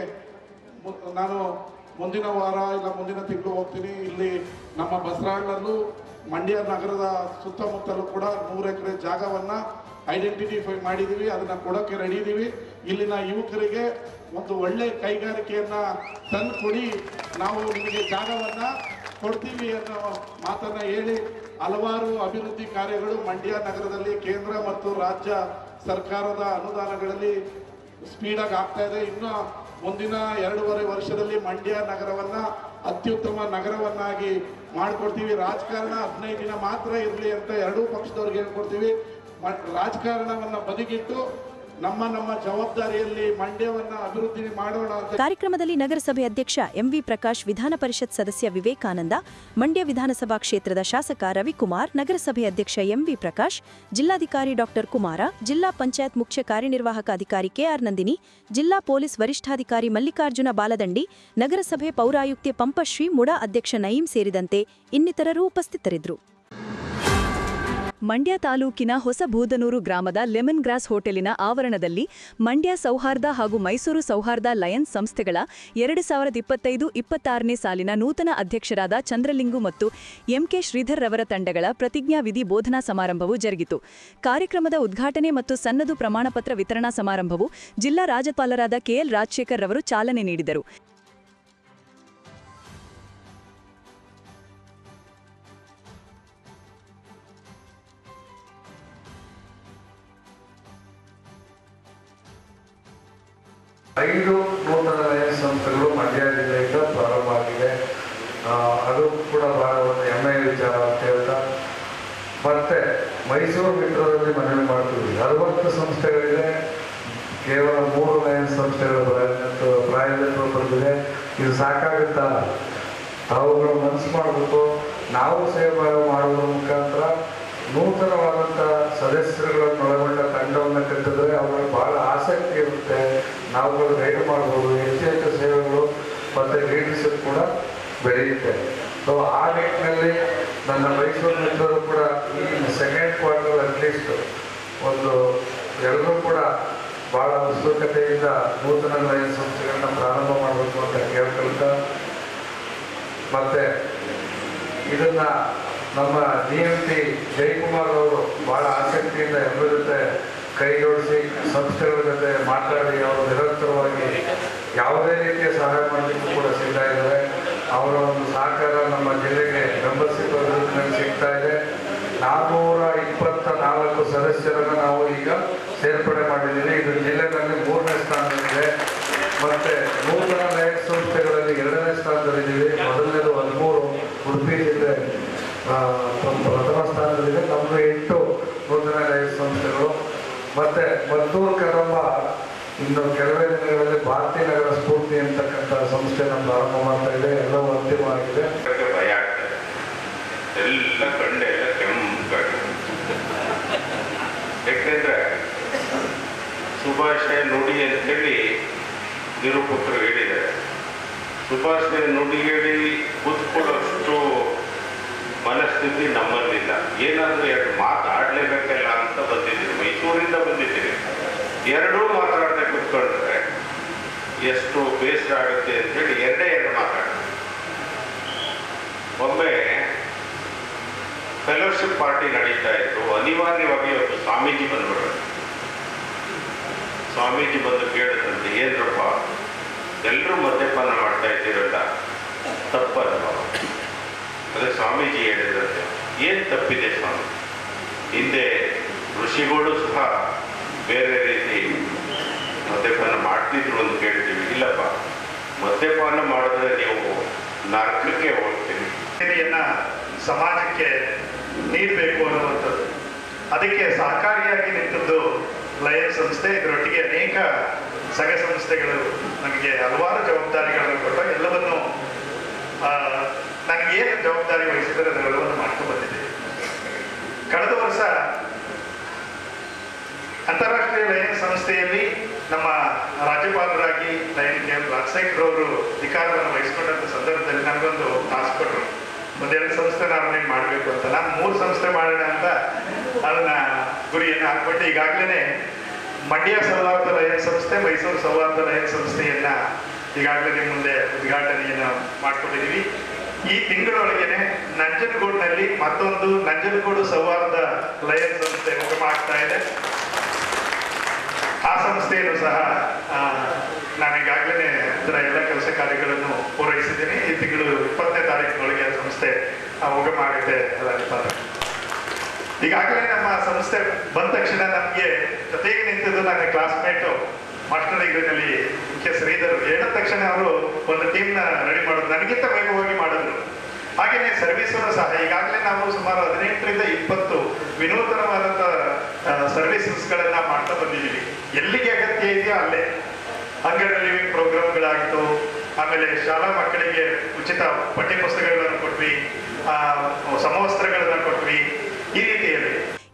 ನಾನು ಮುಂದಿನ ವಾರ ಇಲ್ಲ ಮುಂದಿನ ತಿಂಗಳು ಹೋಗ್ತೀನಿ. ಇಲ್ಲಿ ನಮ್ಮ ಬಸರಾಳಲ್ಲೂ ಮಂಡ್ಯ ನಗರದ ಸುತ್ತಮುತ್ತಲೂ ಕೂಡ ನೂರು ಎಕರೆ ಜಾಗವನ್ನು ಐಡೆಂಟಿಫೈ ಮಾಡಿದ್ದೀವಿ ಅದನ್ನು ಕೊಡೋಕ್ಕೆ ರೆಡಿ ಇದೀವಿ ಇಲ್ಲಿನ ಯುವಕರಿಗೆ ಒಂದು ಒಳ್ಳೆ ಕೈಗಾರಿಕೆಯನ್ನು ತಂದು ಕೊಡಿ ನಾವು ನಿಮಗೆ ಜಾಗವನ್ನು ಕೊಡ್ತೀವಿ ಅನ್ನೋ ಮಾತನ್ನು ಹೇಳಿ ಹಲವಾರು ಅಭಿವೃದ್ಧಿ ಕಾರ್ಯಗಳು ಮಂಡ್ಯ ನಗರದಲ್ಲಿ ಕೇಂದ್ರ ಮತ್ತು ರಾಜ್ಯ ಸರ್ಕಾರದ ಅನುದಾನಗಳಲ್ಲಿ ಸ್ಪೀಡಾಗಿ ಆಗ್ತಾ ಇದೆ. ಇನ್ನು ಮುಂದಿನ ಎರಡೂವರೆ ವರ್ಷದಲ್ಲಿ ಮಂಡ್ಯ ನಗರವನ್ನ ಅತ್ಯುತ್ತಮ ನಗರವನ್ನಾಗಿ ಮಾಡಿಕೊಡ್ತೀವಿ. ರಾಜಕಾರಣ ಹದಿನೈದು ದಿನ ಮಾತ್ರ ಇರಲಿ ಅಂತ ಎರಡೂ ಪಕ್ಷದವ್ರಿಗೆ ಹೇಳ್ಕೊಡ್ತೀವಿ. ರಾಜಕಾರಣವನ್ನು ಬದಿಗಿಟ್ಟು ನಮ್ಮ ನಮ್ಮ ಜವಾಬ್ದಾರಿಯಲ್ಲಿ ಮಂಡ್ಯವನ್ನ ಅಭಿವೃದ್ಧಿ ಮಾಡೋಣ ಕಾರ್ಯಕ್ರಮದಲ್ಲಿ ನಗರಸಭೆ ಅಧ್ಯಕ್ಷ ಎಂವಿ ಪ್ರಕಾಶ್, ವಿಧಾನ ಪರಿಷತ್ ಸದಸ್ಯ ವಿವೇಕಾನಂದ, ಮಂಡ್ಯ ವಿಧಾನಸಭಾ ಕ್ಷೇತ್ರದ ಶಾಸಕ ರವಿಕುಮಾರ್, ನಗರಸಭೆ ಅಧ್ಯಕ್ಷ ಎಂವಿ ಪ್ರಕಾಶ್, ಜಿಲ್ಲಾಧಿಕಾರಿ ಡಾಕ್ಟರ್ ಕುಮಾರ, ಜಿಲ್ಲಾ ಪಂಚಾಯತ್ ಮುಖ್ಯ ಕಾರ್ಯನಿರ್ವಾಹಕ ಅಧಿಕಾರಿ ಕೆಆರ್ ನಂದಿನಿ, ಜಿಲ್ಲಾ ಪೊಲೀಸ್ ವರಿಷ್ಠಾಧಿಕಾರಿ ಮಲ್ಲಿಕಾರ್ಜುನ ಬಾಲದಂಡಿ, ನಗರಸಭೆ ಪೌರಾಯುಕ್ತೆ ಪಂಪಶ್ರೀ, ಮುಡಾ ಅಧ್ಯಕ್ಷ ನಯೀಂ ಸೇರಿದಂತೆ ಇನ್ನಿತರರು ಉಪಸ್ಥಿತರಿದ್ದರು. ಮಂಡ್ಯ ತಾಲೂಕಿನ ಹೊಸಭೂದನೂರು ಗ್ರಾಮದ ಲೆಮನ್ ಗ್ರಾಸ್ ಹೋಟೆಲಿನ ಆವರಣದಲ್ಲಿ ಮಂಡ್ಯ ಸೌಹಾರ್ದ ಹಾಗೂ ಮೈಸೂರು ಸೌಹಾರ್ದ ಲಯನ್ಸ್ ಸಂಸ್ಥೆಗಳ ಎರಡು ಸಾವಿರದ ಇಪ್ಪತ್ತೈದು ಇಪ್ಪತ್ತಾರನೇ ಸಾಲಿನ ನೂತನ ಅಧ್ಯಕ್ಷರಾದ ಚಂದ್ರಲಿಂಗು ಮತ್ತು ಎಂಕೆ ಶ್ರೀಧರ್ ರವರ ತಂಡಗಳ ಪ್ರತಿಜ್ಞಾ ವಿಧಿ ಬೋಧನಾ ಸಮಾರಂಭವು ಜರುಗಿತು. ಕಾರ್ಯಕ್ರಮದ ಉದ್ಘಾಟನೆ ಮತ್ತು ಸನ್ನದು ಪ್ರಮಾಣಪತ್ರ ವಿತರಣಾ ಸಮಾರಂಭವು ಜಿಲ್ಲಾ ರಾಜ್ಯಪಾಲರಾದ ಕೆಎಲ್ ರಾಜಶೇಖರ್ ರವರು ಚಾಲನೆ ನೀಡಿದರು. ಐದು ನೂತನ ಸಂಸ್ಥೆಗಳು ಮಂಡ್ಯ ಜಿಲ್ಲೆಯಿಂದ ಪ್ರಾರಂಭ ಆಗಿದೆ. ಅದು ಕೂಡ ಬಹಳ ಒಂದು ಹೆಮ್ಮೆಯ ವಿಚಾರ ಅಂತ ಹೇಳ್ತಾ. ಮತ್ತೆ ಮೈಸೂರು ಮಿತ್ರದಲ್ಲಿ ಮನವಿ ಮಾಡ್ತೀವಿ ಅರವತ್ತು ಸಂಸ್ಥೆಗಳಿದೆ. ಕೇವಲ ಮೂರು ಲಯನ್ಸ್ ಸಂಸ್ಥೆಗಳು ಪ್ರಾಯ- ಪ್ರಾಯೋಜಕರು ಬಂದಿದೆ. ಇದು ಸಾಕಾಗುತ್ತಾ? ತಾವುಗಳು ಮನಸ್ಸು ಮಾಡಬೇಕು. ನಾವು ಸೇವೆ ಮಾಡುವ ಮುಖಾಂತರ ನೂತನವಾದಂಥ ಸದಸ್ಯರುಗಳನ್ನು ಒಳಗೊಂಡ ತಂಡವನ್ನು ಕಟ್ಟಿದ್ರೆ ಅವರಿಗೆ ಬಹಳ ಆಸಕ್ತಿ ಇರುತ್ತೆ. ನಾವುಗಳು ಗೈಡ್ ಮಾಡ್ಬೋದು ಹೆಚ್ಚು ಸೇವೆಗಳು ಮತ್ತು ಲೀಡರ್ಶಿಪ್ ಕೂಡ ಬೆಳೆಯುತ್ತೆ. ಸೊ ಆ ನಿಟ್ಟಿನಲ್ಲಿ ನನ್ನ ಮೈಸೂರು ಮಿತ್ರರು ಕೂಡ ಈ ಸೆಕೆಂಡ್ ಕ್ವಾರ್ಟರ್ ಅಟ್ಲೀಸ್ಟ್ ಒಂದು ಎಲ್ಲರೂ ಕೂಡ ಭಾಳ ಉತ್ಸುಕತೆಯಿಂದ ನೂತನ ನಯ ಸಂಸ್ಥೆಗಳನ್ನ ಪ್ರಾರಂಭ ಮಾಡಬೇಕು ಅಂತ ಕೇಳ್ಕೊಳ್ತಾ, ಮತ್ತೆ ಇದನ್ನ ನಮ್ಮ ಡಿ ಎಂ ಟಿ ಜಯಕುಮಾರ್ ಅವರು ಬಹಳ ಆಸಕ್ತಿಯಿಂದ ಎಲ್ಲರ ಕೈ ಜೋಡಿಸಿ ಸಂಸ್ಥೆಗಳ ಜೊತೆ ಮಾತಾಡಿ ಅವರು ನಿರಂತರವಾಗಿ ಯಾವುದೇ ರೀತಿಯ ಸಹಾಯ ಮಾಡಲಿಕ್ಕೂ ಕೂಡ ಸಿಗ್ತಾ ಇದ್ದಾರೆ. ಅವರ ಒಂದು ಸಹಕಾರ ನಮ್ಮ ಜಿಲ್ಲೆಗೆ ಮೆಂಬರ್ಶಿಪ್ ಸಿಗ್ತಾ ಇದೆ. ನಾನ್ನೂರ ಇಪ್ಪತ್ತ ನಾಲ್ಕು ಸದಸ್ಯರನ್ನು ನಾವು ಈಗ ಸೇರ್ಪಡೆ ಮಾಡಿದ್ದೀವಿ. ಇದು ಜಿಲ್ಲೆಗಳಲ್ಲಿ ಮೂರನೇ ಸ್ಥಾನದಲ್ಲಿದೆ. ಮತ್ತೆ ನೂತನ ಸಂಸ್ಥೆಗಳಲ್ಲಿ ಎರಡನೇ ಸ್ಥಾನದಲ್ಲಿದ್ದೀವಿ. ಮೊದಲನೇದು ಹದಿಮೂರು ಉಡುಪಿ ಜಿಲ್ಲೆ ಆ, ಪ್ರ- ಪ್ರಥಮ ಸ್ಥಾನದಲ್ಲಿದೆ ನಮ್ಮದು ಎಂಟು ನೂತನ ಲಯನ್ಸ್ ಸಂಸ್ಥೆಗಳು ಮತ್ತೆ ಮದ್ದೂರು ಕದಂಬ ಇನ್ನು ಕೆಲವೇ ದಿನಗಳಲ್ಲಿ ಭಾರತೀಯ ನಗರ ಸ್ಫೂರ್ತಿ ಅಂತಕ್ಕಂಥ ಸಂಸ್ಥೆನ ಪ್ರಾರಂಭ ಮಾಡ್ತಾ ಇದೆ, ಎಲ್ಲವೂ ಅಂತಿಮವಾಗಿದೆ ಭಯ ಆಗ್ತದೆ. ಎಲ್ಲ ಕಣ್ಣೆಲ್ಲ ಕೆಂಪಾಗಿ ಯಾಕೆಂದ್ರೆ ಸುಭಾಷೆ ನುಡಿ ಅಂತೇಳಿ ನಿರೂಪಕರು ಹೇಳಿದ್ದಾರೆ. ಸುಭಾಷೆ ನುಡಿ ಹೇಳಿ ಕೂತ್ಕೊಳ್ಳೋಷ್ಟು ಮನಸ್ಥಿತಿ ನಮ್ಮಲ್ಲಿಲ್ಲ. ಏನಾದರೂ ಎರಡು ಮಾತಾಡಲೇಬೇಕಲ್ಲ ಅಂತ ಬಂದಿದ್ದೀನಿ. ಮೈಸೂರಿಂದ ಬಂದಿದ್ದೀನಿ. ಎರಡೂ ಮಾತಾಡದೆ ಕೂತ್ಕೊಂಡ್ರೆ ಎಷ್ಟು ಬೇಸ್ ಆಗುತ್ತೆ ಅಂತ ಹೇಳಿ ಎರಡೇ ಎರಡು ಮಾತಾಡ್ತಾರೆ ಒಮ್ಮೆ ಫೆಲೋಶಿಪ್ ಪಾರ್ಟಿ ನಡೀತಾ ಇತ್ತು, ಅನಿವಾರ್ಯವಾಗಿ ಒಂದು ಸ್ವಾಮೀಜಿ ಬಂದ್ಬಿಡ್ರು ಸ್ವಾಮೀಜಿ ಬಂದು ಕೇಳಿದಂತೆ, ಏನ್ರಪ್ಪ ಎಲ್ಲರೂ ಮದ್ಯಪಾನ ಮಾಡ್ತಾ ಇದ್ದೀರಲ್ಲ ತಪ್ಪಲ್ಲ ಅದೇ ಸ್ವಾಮೀಜಿ ಹೇಳಿದ್ರಂತೆ, ಏನು ತಪ್ಪಿದೆ ಸ್ವಾಮಿ ಹಿಂದೆ ಋಷಿಗಳು ಸಹ ಬೇರೆ ರೀತಿ ಮದ್ಯಪಾನ ಮಾಡ್ತಿದ್ರು ಅಂತ ಕೇಳ್ತೀವಿ. ಇಲ್ಲಪ್ಪ. ಮದ್ಯಪಾನ ಮಾಡಿದ್ರೆ ನೀವು ನರಕಕ್ಕೆ ಹೋಗ್ತೀವಿ ಸೇವೆಯನ್ನ ಸಮಾಜಕ್ಕೆ ನೀಡಬೇಕು ಅನ್ನುವಂಥದ್ದು. ಅದಕ್ಕೆ ಸಹಕಾರಿಯಾಗಿ ನಿಂತದ್ದು ಲಯನ್ ಸಂಸ್ಥೆ. ಇದರೊಟ್ಟಿಗೆ ಅನೇಕ ಸಂಘ ಸಂಸ್ಥೆಗಳು ನಮಗೆ ಹಲವಾರು ಜವಾಬ್ದಾರಿಗಳನ್ನು ಕೊಟ್ಟು ಎಲ್ಲವನ್ನು ನನಗೇನು ಜವಾಬ್ದಾರಿ ವಹಿಸಿದರೆ ಅದರೆಲ್ಲವನ್ನು ಮಾಡ್ಕೊಂಡು ಬಂದಿದ್ದೀವಿ ಕಳೆದ ವರ್ಷ ಅಂತಾರಾಷ್ಟ್ರೀಯ ಲಯನ್ ಸಂಸ್ಥೆಯಲ್ಲಿ ನಮ್ಮ ರಾಜ್ಯಪಾಲರಾಗಿ ಲಯನ್ ಕೆ ಎಂ ರಾಜಶೇಖರ್ ಅವರು ಅಧಿಕಾರವನ್ನು ವಹಿಸಿಕೊಂಡಂತ ಸಂದರ್ಭದಲ್ಲಿ ನನಗೊಂದು ಟಾಸ್ಕ್ ಕೊಟ್ಟರು. ಒಂದೆರಡು ಸಂಸ್ಥೆ ನಾಮಿನೇಟ್ ಮಾಡಬೇಕು ಅಂತ. ನಾನು ಮೂರು ಸಂಸ್ಥೆ ಮಾಡೋಣ ಅಂತ ಅದನ್ನ ಗುರಿಯನ್ನು ಹಾಕ್ಬಿಟ್ಟು ಈಗಾಗಲೇ ಮಂಡ್ಯ ಸೌಹಾರ್ದ ಲಯನ್ ಸಂಸ್ಥೆ, ಮೈಸೂರು ಸೌಹಾರ್ದ ಲಯನ್ ಸಂಸ್ಥೆಯನ್ನ ಈಗಾಗಲೇ ನಿಮ್ಮ ಮುಂದೆ ಉದ್ಘಾಟನೆಯನ್ನು ಮಾಡ್ಕೊಂಡಿದ್ದೀವಿ. ಈ ತಿಂಗಳೊಳಗೇನೆ ನಂಜನಗೂಡಿನಲ್ಲಿ ಮತ್ತೊಂದು ನಂಜನಗೂಡು ಸೌಹಾರ್ದ ಲಯನ್ ಸಂಸ್ಥೆ ಉಗಮ ಆಗ್ತಾ ಇದೆ. ಆ ಸಂಸ್ಥೆಯನ್ನು ಸಹ ಆ, ನಾನು ಈಗಾಗಲೇ ಅದರ ಎಲ್ಲ ಕೆಲಸ ಕಾರ್ಯಗಳನ್ನು ಪೂರೈಸಿದ್ದೀನಿ. ಈ ತಿಂಗಳು ಇಪ್ಪತ್ತನೇ ತಾರೀಕಿನೊಳಗೆ ಆ ಸಂಸ್ಥೆ ಉಗಮ ಆಗುತ್ತೆ ರಾಜ್ಯಪಾಲ ಈಗಾಗಲೇ ನಮ್ಮ ಸಂಸ್ಥೆ ಬಂದ ತಕ್ಷಣ ನಮಗೆ ಜೊತೆಗೆ ನಿಂತಿದ್ದು ನನ್ನ ಕ್ಲಾಸ್ಮೇಟು ಮಾಸ್ಟರ್ ಡಿಗ್ರಿನಲ್ಲಿ ಮುಖ್ಯ ಶ್ರೀಧರ್. ಹೇಳಿದ ತಕ್ಷಣ ಅವರು ಒಂದು ಟೀಮ್ನ ರೆಡಿ ಮಾಡೋದು. ನನಗಿಂತ ವೇಗವಾಗಿ ಮಾಡಿದ್ರು ಹಾಗೆಯೇ ಅವರು ಸಹ ಈಗಾಗಲೇ ನಾವು ಸುಮಾರು ಹದಿನೆಂಟರಿಂದ ಇಪ್ಪತ್ತು ವಿನೂತನವಾದಂಥ ಸರ್ವಿಸಸ್ಗಳನ್ನ ಮಾಡ್ತಾ ಬಂದಿದ್ದೀವಿ. ಎಲ್ಲಿಗೆ ಅಗತ್ಯ ಇದೆಯೋ ಅಲ್ಲೇ. ಅಂಗಡಿ ಲಿವಿಂಗ್ ಪ್ರೋಗ್ರಾಮ್ಗಳಾಗಿತ್ತು ಆಮೇಲೆ ಶಾಲಾ ಮಕ್ಕಳಿಗೆ ಉಚಿತ ಪಠ್ಯಪುಸ್ತಕಗಳನ್ನು ಕೊಟ್ವಿ ಆ, ಸಮವಸ್ತ್ರಗಳನ್ನ ಕೊಟ್ವಿ. ಈ ರೀತಿಯಲ್ಲಿ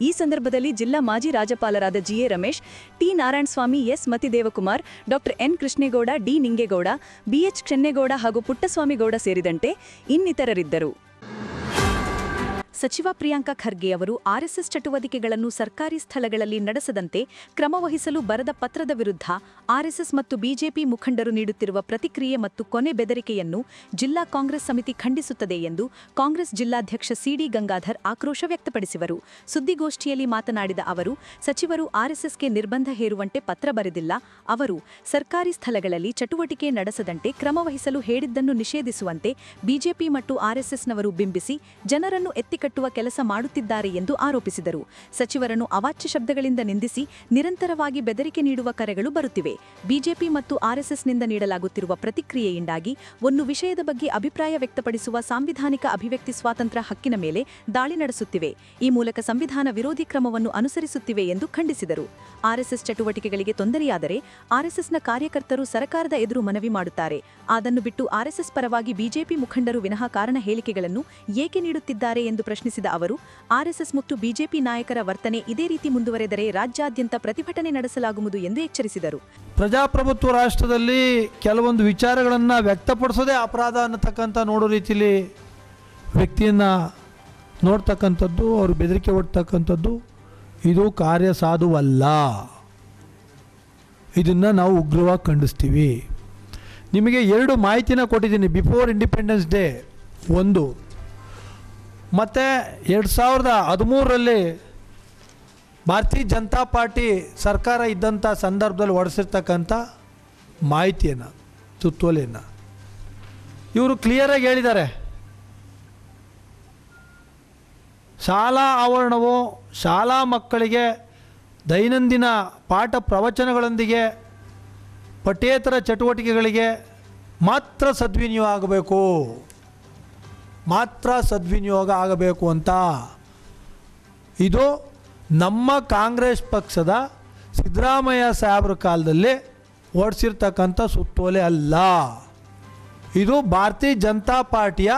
ಈ ಸಂದರ್ಭದಲ್ಲಿ ಜಿಲ್ಲಾ ಮಾಜಿ ರಾಜ್ಯಪಾಲರಾದ G A Ramesh, T Narayanaswamy, S Mathidevakumar, doctor N Krishnegowda, D Ningegowda B H Chennegowda ಹಾಗೂ ಪುಟ್ಟಸ್ವಾಮಿಗೌಡ ಸೇರಿದಂತೆ ಇನ್ನಿತರರಿದ್ದರು. ಸಚಿವ ಪ್ರಿಯಾಂಕ ಖರ್ಗೆ ಅವರು ಆರ್ಎಸ್ಎಸ್ ಚಟುವಟಿಕೆಗಳನ್ನು ಸರ್ಕಾರಿ ಸ್ಥಳಗಳಲ್ಲಿ ನಡೆಸದಂತೆ ಕ್ರಮವಹಿಸಲು ಬರದ ಪತ್ರದ ವಿರುದ್ಧ ಆರ್ಎಸ್ಎಸ್ ಮತ್ತು ಬಿಜೆಪಿ ಮುಖಂಡರು ನೀಡುತ್ತಿರುವ ಪ್ರತಿಕ್ರಿಯೆ ಮತ್ತು ಕೊನೆ ಬೆದರಿಕೆಯನ್ನು ಜಿಲ್ಲಾ ಕಾಂಗ್ರೆಸ್ ಸಮಿತಿ ಖಂಡಿಸುತ್ತದೆ ಎಂದು ಕಾಂಗ್ರೆಸ್ ಜಿಲ್ಲಾಧ್ಯಕ್ಷ ಸಿಡಿ ಗಂಗಾಧರ್ ಆಕ್ರೋಶ ವ್ಯಕ್ತಪಡಿಸಿದರು. ಸುದ್ದಿಗೋಷ್ಠಿಯಲ್ಲಿ ಮಾತನಾಡಿದ ಅವರು, ಸಚಿವರು ಆರ್ಎಸ್ಎಸ್ಗೆ ನಿರ್ಬಂಧ ಹೇರುವಂತೆ ಪತ್ರ ಬರೆದಿಲ್ಲ. ಅವರು, ಸರ್ಕಾರಿ ಸ್ಥಳಗಳಲ್ಲಿ ಚಟುವಟಿಕೆ ನಡೆಸದಂತೆ ಕ್ರಮವಹಿಸಲು ಹೇಳಿದ್ದನ್ನು ನಿಷೇಧಿಸುವಂತೆ ಬಿಜೆಪಿ ಮತ್ತು ಆರ್ಎಸ್ಎಸ್ನವರು ಬಿಂಬಿಸಿ ಜನರನ್ನು ಎತ್ತಿಕಟ್ಟುವ ಕೆಲಸ ಮಾಡುತ್ತಿದ್ದಾರೆ ಎಂದು ಆರೋಪಿಸಿದರು. ಸಚಿವರನ್ನು ಅವಾಚ್ಯ ಶಬ್ದಗಳಿಂದ ನಿಂದಿಸಿ ನಿರಂತರವಾಗಿ ಬೆದರಿಕೆ ನೀಡುವ ಕರೆಗಳು ಬರುತ್ತಿವೆ. ಬಿಜೆಪಿ ಮತ್ತು ಆರ್ಎಸ್ಎಸ್ನಿಂದ ನೀಡಲಾಗುತ್ತಿರುವ ಪ್ರತಿಕ್ರಿಯೆಯಿಂದಾಗಿ ಒಂದು ವಿಷಯದ ಬಗ್ಗೆ ಅಭಿಪ್ರಾಯ ವ್ಯಕ್ತಪಡಿಸುವ ಸಾಂವಿಧಾನಿಕ ಅಭಿವ್ಯಕ್ತಿ ಸ್ವಾತಂತ್ರ್ಯ ಹಕ್ಕಿನ ಮೇಲೆ ದಾಳಿ ನಡೆಸುತ್ತಿವೆ. ಈ ಮೂಲಕ ಸಂವಿಧಾನ ವಿರೋಧಿ ಕ್ರಮವನ್ನು ಅನುಸರಿಸುತ್ತಿವೆ ಎಂದು ಖಂಡಿಸಿದರು. ಆರ್ಎಸ್ಎಸ್ ಚಟುವಟಿಕೆಗಳಿಗೆ ತೊಂದರೆಯಾದರೆ ಆರ್ಎಸ್ಎಸ್ನ ಕಾರ್ಯಕರ್ತರು ಸರ್ಕಾರದ ಎದುರು ಮನವಿ ಮಾಡುತ್ತಾರೆ. ಅದನ್ನು ಬಿಟ್ಟು ಆರ್ಎಸ್ಎಸ್ ಪರವಾಗಿ ಬಿಜೆಪಿ ಮುಖಂಡರು ವಿನಃ ಕಾರಣ ಹೇಳಿಕೆಗಳನ್ನು ಏಕೆ ನೀಡುತ್ತಿದ್ದಾರೆ ಎಂದು ಪ್ರಶ್ನಿಸಿದ ಅವರು ಆರ್ಎಸ್ಎಸ್ ಮತ್ತು ಬಿಜೆಪಿ ನಾಯಕರ ವರ್ತನೆ ಇದೇ ರೀತಿ ಮುಂದುವರೆದರೆ ರಾಜ್ಯಾದ್ಯಂತ ಪ್ರತಿಭಟನೆ ನಡೆಸಲಾಗುವುದು ಎಂದು ಎಚ್ಚರಿಸಿದರು. ಪ್ರಜಾಪ್ರಭುತ್ವ ರಾಷ್ಟ್ರದಲ್ಲಿ ಕೆಲವೊಂದು ವಿಚಾರಗಳನ್ನು ವ್ಯಕ್ತಪಡಿಸೋದೇ ಅಪರಾಧ ಅನ್ನತಕ್ಕಂಥ ನೋಡೋ ರೀತಿಯಲ್ಲಿ ವ್ಯಕ್ತಿಯನ್ನು ನೋಡ್ತಕ್ಕಂಥದ್ದು, ಅವರು ಬೆದರಿಕೆ ಒಡ್ತಕ್ಕಂಥದ್ದು ಇದು ಕಾರ್ಯ ಸಾಧುವಲ್ಲ. ಇದನ್ನು ನಾವು ಉಗ್ರವಾಗಿ ಖಂಡಿಸ್ತೀವಿ. ನಿಮಗೆ ಎರಡು ಮಾಹಿತಿನ ಕೊಟ್ಟಿದ್ದೀನಿ. ಬಿಫೋರ್ ಇಂಡಿಪೆಂಡೆನ್ಸ್ ಡೇ ಒಂದು. ಮತ್ತು ಎರಡು ಸಾವಿರದ ಹದಿಮೂರರಲ್ಲಿ ಭಾರತೀಯ ಜನತಾ ಪಾರ್ಟಿ ಸರ್ಕಾರ ಇದ್ದಂಥ ಸಂದರ್ಭದಲ್ಲಿ ಹೊಡೆಸಿರ್ತಕ್ಕಂಥ ಮಾಹಿತಿಯನ್ನು ಸುತ್ತೋಲೆಯನ್ನು ಇವರು ಕ್ಲಿಯರಾಗಿ ಹೇಳಿದ್ದಾರೆ. ಶಾಲಾ ಆವರಣವು ಶಾಲಾ ಮಕ್ಕಳಿಗೆ ದೈನಂದಿನ ಪಾಠ ಪ್ರವಚನಗಳೊಂದಿಗೆ ಪಠ್ಯೇತರ ಚಟುವಟಿಕೆಗಳಿಗೆ ಮಾತ್ರ ಸದ್ವಿನಿಯೋಗ ಆಗಬೇಕು. ಮಾತ್ರ ಸದ್ವಿನಿಯೋಗ ಆಗಬೇಕು ಅಂತ. ಇದು ನಮ್ಮ ಕಾಂಗ್ರೆಸ್ ಪಕ್ಷದ ಸಿದ್ದರಾಮಯ್ಯ ಸಾಹೇಬ್ರ ಕಾಲದಲ್ಲಿ ಓಡಿಸಿರ್ತಕ್ಕಂಥ ಸುತ್ತೋಲೆ ಅಲ್ಲ. ಇದು ಭಾರತೀಯ ಜನತಾ ಪಾರ್ಟಿಯ